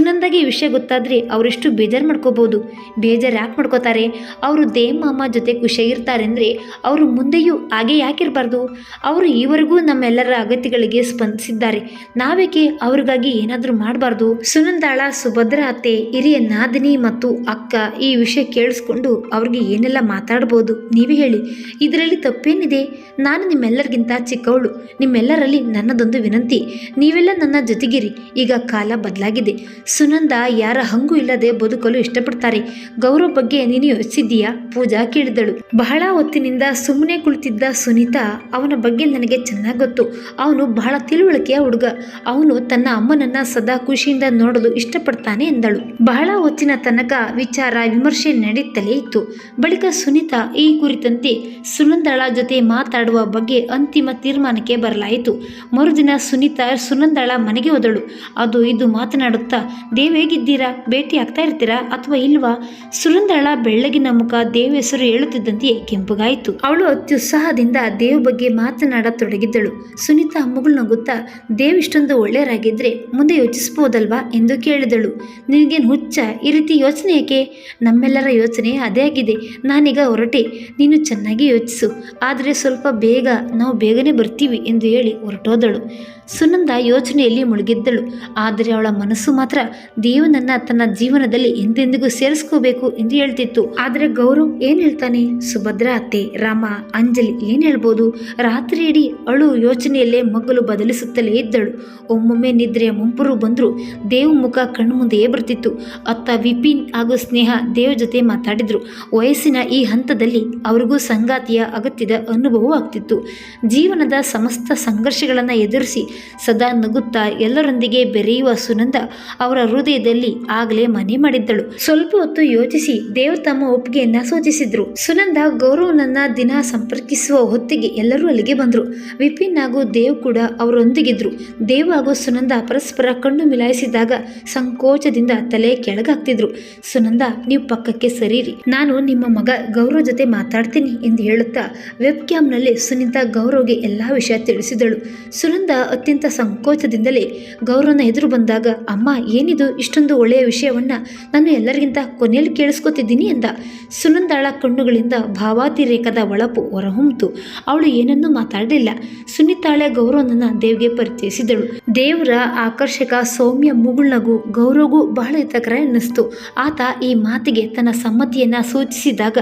ಸುನಂದಾಗೆ ಈ ವಿಷಯ ಗೊತ್ತಾದರೆ ಅವರೆಷ್ಟು ಬೇಜಾರು ಮಾಡ್ಕೋಬೋದು. ಬೇಜಾರು ಯಾಕೆ ಮಾಡ್ಕೋತಾರೆ? ಅವರು ದೇವ್ ಮಾಮ ಜೊತೆ ಖುಷಿಯಾಗಿರ್ತಾರೆ ಅಂದರೆ ಅವರು ಮುಂದೆಯೂ ಹಾಗೆ ಯಾಕಿರಬಾರ್ದು? ಅವರು ಈವರೆಗೂ ನಮ್ಮೆಲ್ಲರ ಅಗತ್ಯಗಳಿಗೆ ಸ್ಪಂದಿಸಿದ್ದಾರೆ. ನಾವೇಕೆ ಅವ್ರಿಗಾಗಿ ಏನಾದರೂ ಮಾಡಬಾರ್ದು? ಸುನಂದಾಳ, ಸುಭದ್ರ ಅತ್ತೆ, ಹಿರಿಯ ನಾದಿನಿ ಮತ್ತು ಅಕ್ಕ ಈ ವಿಷಯ ಕೇಳಿಸ್ಕೊಂಡು ಅವ್ರಿಗೆ ಏನೆಲ್ಲ ಮಾತಾಡ್ಬೋದು? ನೀವೇ ಹೇಳಿ. ಇದರಲ್ಲಿ ತಪ್ಪೇನಿದೆ? ನಾನು ನಿಮ್ಮೆಲ್ಲರಿಗಿಂತ ಚಿಕ್ಕವಳು. ನಿಮ್ಮೆಲ್ಲರಲ್ಲಿ ನನ್ನದೊಂದು ವಿನಂತಿ. ನೀವೆಲ್ಲ ನನ್ನ ಜೊತೆಗಿರಿ. ಈಗ ಕಾಲ ಬದಲಾಗಿದೆ. ಸುನಂದ, ಯಾರ ಹಂಗು ಇಲ್ಲದೆ ಬದುಕಲು ಇಷ್ಟಪಡ್ತಾರೆ. ಗೌರವ್ ಬಗ್ಗೆ ನೀನು ಯೋಚಿಸಿದ್ದೀಯಾ? ಪೂಜಾ ಕೇಳಿದಳು. ಬಹಳ ಹೊತ್ತಿನಿಂದ ಸುಮ್ಮನೆ ಕುಳಿತಿದ್ದ ಸುನೀತಾ, ಅವನ ಬಗ್ಗೆ ನನಗೆ ಚೆನ್ನಾಗಿ ಗೊತ್ತು. ಅವನು ಬಹಳ ತಿಳುವಳಿಕೆಯ ಹುಡುಗ. ಅವನು ತನ್ನ ಅಮ್ಮನನ್ನ ಸದಾ ಖುಷಿಯಿಂದ ನೋಡಲು ಇಷ್ಟಪಡ್ತಾನೆ ಎಂದಳು. ಬಹಳ ಹೊತ್ತಿನ ತನಕ ವಿಚಾರ, ವಿಮರ್ಶೆ ನಡೆಯುತ್ತಲೇ ಇತ್ತು. ಬಳಿಕ ಸುನೀತಾ, ಈ ಕುರಿತಂತೆ ಸುನಂದಳ ಜೊತೆ ಮಾತಾಡುವ ಬಗ್ಗೆ ಅಂತಿಮ ತೀರ್ಮಾನಕ್ಕೆ ಬರಲಾಯಿತು. ಮರುದಿನ ಸುನೀತಾ ಸುನಂದಳ ಮನೆಗೆ ಹೋದಳು. ಅದು ಇದು ಮಾತನಾಡುತ್ತಾ ದೇವ್ ಹೇಗಿದ್ದೀರಾ ಭೇಟಿ ಆಗ್ತಾ ಇರ್ತೀರಾ ಅಥವಾ ಇಲ್ವಾ? ಸುರಂದಳ ಬೆಳ್ಳಗಿನ ಮುಖ ದೇವ್ ಹೆಸರು ಹೇಳುತ್ತಿದ್ದಂತೆಯೇ ಕೆಂಪುಗಾಯಿತು. ಅವಳು ಅತ್ಯುತ್ಸಾಹದಿಂದ ದೇವ್ ಬಗ್ಗೆ ಮಾತನಾಡತೊಡಗಿದ್ದಳು. ಸುನೀತಾ ಮುಗುಳು ನಗುತ್ತಾ ದೇವ್ ಇಷ್ಟೊಂದು ಒಳ್ಳೆಯರಾಗಿದ್ರೆ ಮುಂದೆ ಯೋಚಿಸ್ಬೋದಲ್ವಾ ಎಂದು ಕೇಳಿದಳು. ನಿನಗೇನು ಹುಚ್ಚ? ಈ ರೀತಿ ಯೋಚನೆ ಯಾಕೆ ನಮ್ಮೆಲ್ಲರ ಯೋಚನೆ ಅದೇ ಆಗಿದೆ. ನಾನೀಗ ಹೊರಟೆ. ನೀನು ಚೆನ್ನಾಗಿ ಯೋಚಿಸು. ಆದರೆ ಸ್ವಲ್ಪ ಬೇಗ, ನಾವು ಬೇಗನೆ ಬರ್ತೀವಿ ಎಂದು ಹೇಳಿ ಹೊರಟೋದಳು. ಸುನಂದ ಯೋಚನೆಯಲ್ಲಿ ಮುಳುಗಿದ್ದಳು. ಆದರೆ ಅವಳ ಮನಸ್ಸು ಮಾತ್ರ ದೇವನನ್ನ ತನ್ನ ಜೀವನದಲ್ಲಿ ಎಂದೆಂದಿಗೂ ಸೇರಿಸ್ಕೋಬೇಕು ಎಂದು ಹೇಳ್ತಿತ್ತು. ಆದರೆ ಗೌರವ್ ಏನ್ ಹೇಳ್ತಾನೆ? ಸುಭದ್ರ, ಅತ್ತೆ, ರಾಮ, ಅಂಜಲಿ ಏನ್ ಹೇಳ್ಬೋದು? ರಾತ್ರಿ ಇಡೀ ಅಳು ಯೋಚನೆಯಲ್ಲೇ ಮಗ್ಗಲು ಬದಲಿಸುತ್ತಲೇ ಇದ್ದಳು. ಒಮ್ಮೊಮ್ಮೆ ನಿದ್ರೆಯ ಮುಂಪುರು ಬಂದ್ರು ದೇವ ಮುಖ ಕಣ್ಮುಂದೆಯೇ ಬರ್ತಿತ್ತು. ಅತ್ತ ವಿಪಿನ್ ಹಾಗೂ ಸ್ನೇಹ ದೇವ್ ಜೊತೆ ಮಾತಾಡಿದ್ರು. ವಯಸ್ಸಿನ ಈ ಹಂತದಲ್ಲಿ ಅವರಿಗೂ ಸಂಗಾತಿಯ ಅಗತ್ಯದ ಅನುಭವ ಆಗ್ತಿತ್ತು ಜೀವನದ ಸಮಸ್ತ ಸಂಘರ್ಷಗಳನ್ನು ಎದುರಿಸಿ ಸದಾ ನಗುತ್ತಾ ಎಲ್ಲರೊಂದಿಗೆ ಬೆರೆಯುವ ಸುನಂದ ಅವರ ಹೃದಯದಲ್ಲಿ ಆಗಲೇ ಮನೆ ಮಾಡಿದ್ದಳು. ಸ್ವಲ್ಪ ಹೊತ್ತು ಯೋಚಿಸಿ ದೇವ್ ತಮ್ಮ ಒಪ್ಪಿಗೆಯನ್ನ ಸೂಚಿಸಿದ್ರು. ಸುನಂದ ಗೌರವನನ್ನ ದಿನ ಸಂಪರ್ಕಿಸುವ ಹೊತ್ತಿಗೆ ಎಲ್ಲರೂ ಅಲ್ಲಿಗೆ ಬಂದ್ರು. ವಿಪಿನ್ ಹಾಗೂ ದೇವ್ ಕೂಡ ಅವರೊಂದಿಗಿದ್ರು. ದೇವ್ ಹಾಗೂ ಸುನಂದ ಪರಸ್ಪರ ಕಣ್ಣು ಮಿಲಾಯಿಸಿದಾಗ ಸಂಕೋಚದಿಂದ ತಲೆ ಕೆಳಗಾಗ್ತಿದ್ರು. ಸುನಂದ, ನೀವು ಪಕ್ಕಕ್ಕೆ ಸರಿರಿ. ನಾನು ನಿಮ್ಮ ಮಗ ಗೌರವ್ ಜೊತೆ ಮಾತಾಡ್ತೀನಿ ಎಂದು ಹೇಳುತ್ತಾ ವೆಬ್ ಕ್ಯಾಮ್ನಲ್ಲಿ ಸುನಿತಾ ಗೌರವ್ಗೆ ಎಲ್ಲಾ ವಿಷಯ ತಿಳಿಸಿದಳು. ಸುನಂದ ಅತ್ಯಂತ ಸಂಕೋಚದಿಂದಲೇ ಗೌರವನ ಎದುರು ಬಂದಾಗ, ಅಮ್ಮ, ಏನಿದು? ಇಷ್ಟೊಂದು ಒಳ್ಳೆಯ ವಿಷಯವನ್ನ ನಾನು ಎಲ್ಲರಿಗಿಂತ ಕೊನೆಯಲ್ಲಿ ಕೇಳಿಸ್ಕೊತಿದ್ದೀನಿ ಎಂದ. ಸುನಂದಾಳ ಕಣ್ಣುಗಳಿಂದ ಭಾವಾತಿರೇಕದ ಒಳಪು ಹೊರಹೊಮ್ಮಿತು. ಅವಳು ಏನನ್ನೂ ಮಾತಾಡಲಿಲ್ಲ. ಸುನಿತಾಳೆ ಗೌರವನನ್ನ ದೇವ್ಗೆ ಪರಿಚಯಿಸಿದಳು. ದೇವರ ಆಕರ್ಷಕ ಸೌಮ್ಯ ಮುಗುಳ್ನಗು ಗೌರವಗೂ ಬಹಳ ಹಿತಕರ ಎನ್ನಿಸ್ತು. ಆತ ಈ ಮಾತಿಗೆ ತನ್ನ ಸಮ್ಮತಿಯನ್ನು ಸೂಚಿಸಿದಾಗ,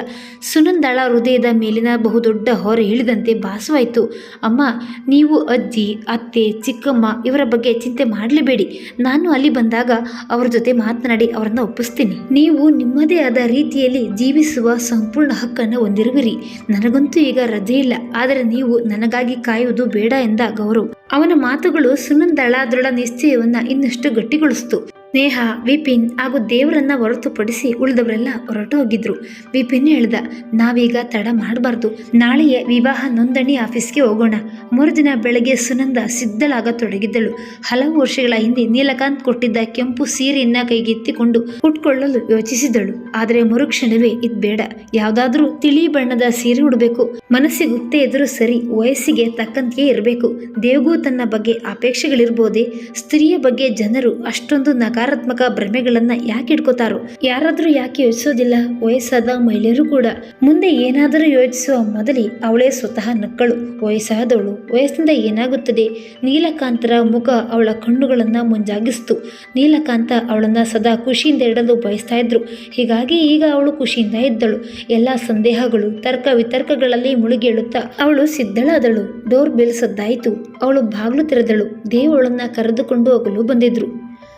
ಸುನಂದಾಳ ಹೃದಯದ ಮೇಲಿನ ಬಹುದೊಡ್ಡ ಹೊರೆ ಇಳಿದಂತೆ ಭಾಸವಾಯಿತು. ಅಮ್ಮ, ನೀವು ಅಜ್ಜಿ, ಅತ್ತೆ ಚಿಕ್ಕಮ್ಮ, ಇವರ ಬಗ್ಗೆ ಚಿಂತೆ ಮಾಡಲೇಬೇಡಿ. ನಾನು ಅಲ್ಲಿ ಬಂದಾಗ ಅವರ ಜೊತೆ ಮಾತನಾಡಿ ಅವರನ್ನು ಒಪ್ಪಿಸ್ತೀನಿ. ನೀವು ನಿಮ್ಮದೇ ಆದ ರೀತಿಯಲ್ಲಿ ಜೀವಿಸುವ ಸಂಪೂರ್ಣ ಹಕ್ಕನ್ನು ಹೊಂದಿರುವಿರಿ. ನನಗಂತೂ ಈಗ ರಜೆ ಇಲ್ಲ. ಆದರೆ ನೀವು ನನಗಾಗಿ ಕಾಯುವುದು ಬೇಡ ಎಂದ ಗೌರವ್. ಅವನ ಮಾತುಗಳು ಸುನಂದಳ ದೃಢ ನಿಶ್ಚಯವನ್ನ ಇನ್ನಷ್ಟು ಗಟ್ಟಿಗೊಳಿಸಿತು. ಸ್ನೇಹ, ವಿಪಿನ್ ಹಾಗೂ ದೇವರನ್ನ ಹೊರತುಪಡಿಸಿ ಉಳಿದವರೆಲ್ಲ ಹೊರಟು ಹೋಗಿದ್ರು. ವಿಪಿನ್ ಹೇಳ್ದ, ನಾವೀಗ ತಡ ಮಾಡಬಾರ್ದು. ನಾಳೆಯೇ ವಿವಾಹ ನೋಂದಣಿ ಆಫೀಸ್ಗೆ ಹೋಗೋಣ. ಮರುದಿನ ಬೆಳಗ್ಗೆ ಸುನಂದ ಸಿದ್ಧಳಾಗತೊಡಗಿದ್ದಳು. ಹಲವು ವರ್ಷಗಳ ಹಿಂದೆ ನೀಲಕಾಂತ್ ಕೊಟ್ಟಿದ್ದ ಕೆಂಪು ಸೀರೆಯನ್ನ ಕೈಗೆತ್ತಿಕೊಂಡು ಉಟ್ಕೊಳ್ಳಲು ಯೋಚಿಸಿದಳು. ಆದರೆ ಮರುಕ್ಷಣವೇ ಇದ್ ಬೇಡ. ಯಾವ್ದಾದ್ರೂ ತಿಳಿ ಬಣ್ಣದ ಸೀರೆ ಉಡಬೇಕು. ಮನಸ್ಸಿಗೆ ಗುತ್ತೆ ಎದುರು ಸರಿ ವಯಸ್ಸಿಗೆ ತಕ್ಕಂತೆಯೇ ಇರಬೇಕು. ದೇವಗೂ ತನ್ನ ಬಗ್ಗೆ ಅಪೇಕ್ಷೆಗಳಿರ್ಬೋದೇ. ಸ್ತ್ರೀಯ ಬಗ್ಗೆ ಜನರು ಅಷ್ಟೊಂದು ನಕಾರ ನಕಾರಾತ್ಮಕ ಭ್ರಮೆಗಳನ್ನ ಯಾಕೆ ಇಟ್ಕೋತಾರೋ? ಯಾರಾದ್ರೂ ಯಾಕೆ ಯೋಚಿಸೋದಿಲ್ಲ? ವಯಸ್ಸಾದ ಮಹಿಳೆಯರು ಕೂಡ. ಮುಂದೆ ಏನಾದರೂ ಯೋಚಿಸುವ ಮೊದಲೇ ಅವಳೇ ಸ್ವತಃ ನಕ್ಕಳು. ವಯಸ್ಸಾದವಳು. ವಯಸ್ಸಿಂದ ಏನಾಗುತ್ತದೆ? ನೀಲಕಾಂತರ ಮುಖ ಅವಳ ಕಣ್ಣುಗಳನ್ನ ಮುಂಜಾಗಿಸ್ತು. ನೀಲಕಾಂತ ಅವಳನ್ನ ಸದಾ ಖುಷಿಯಿಂದ ಇಡಲು ಬಯಸ್ತಾ ಇದ್ರು. ಹೀಗಾಗಿ ಈಗ ಅವಳು ಖುಷಿಯಿಂದ ಇದ್ದಳು. ಎಲ್ಲ ಸಂದೇಹಗಳು ತರ್ಕ ವಿತರ್ಕಗಳಲ್ಲಿ ಮುಳುಗೇಳುತ್ತಾ ಅವಳು ಸಿದ್ಧಳಾದಳು. Door bell ಸದ್ದಾಯಿತು. ಅವಳು ಬಾಗಿಲು ತೆರೆದಳು. ದೇವಳನ್ನ ಕರೆದುಕೊಂಡು ಹೋಗಲು ಬಂದಿದ್ರು.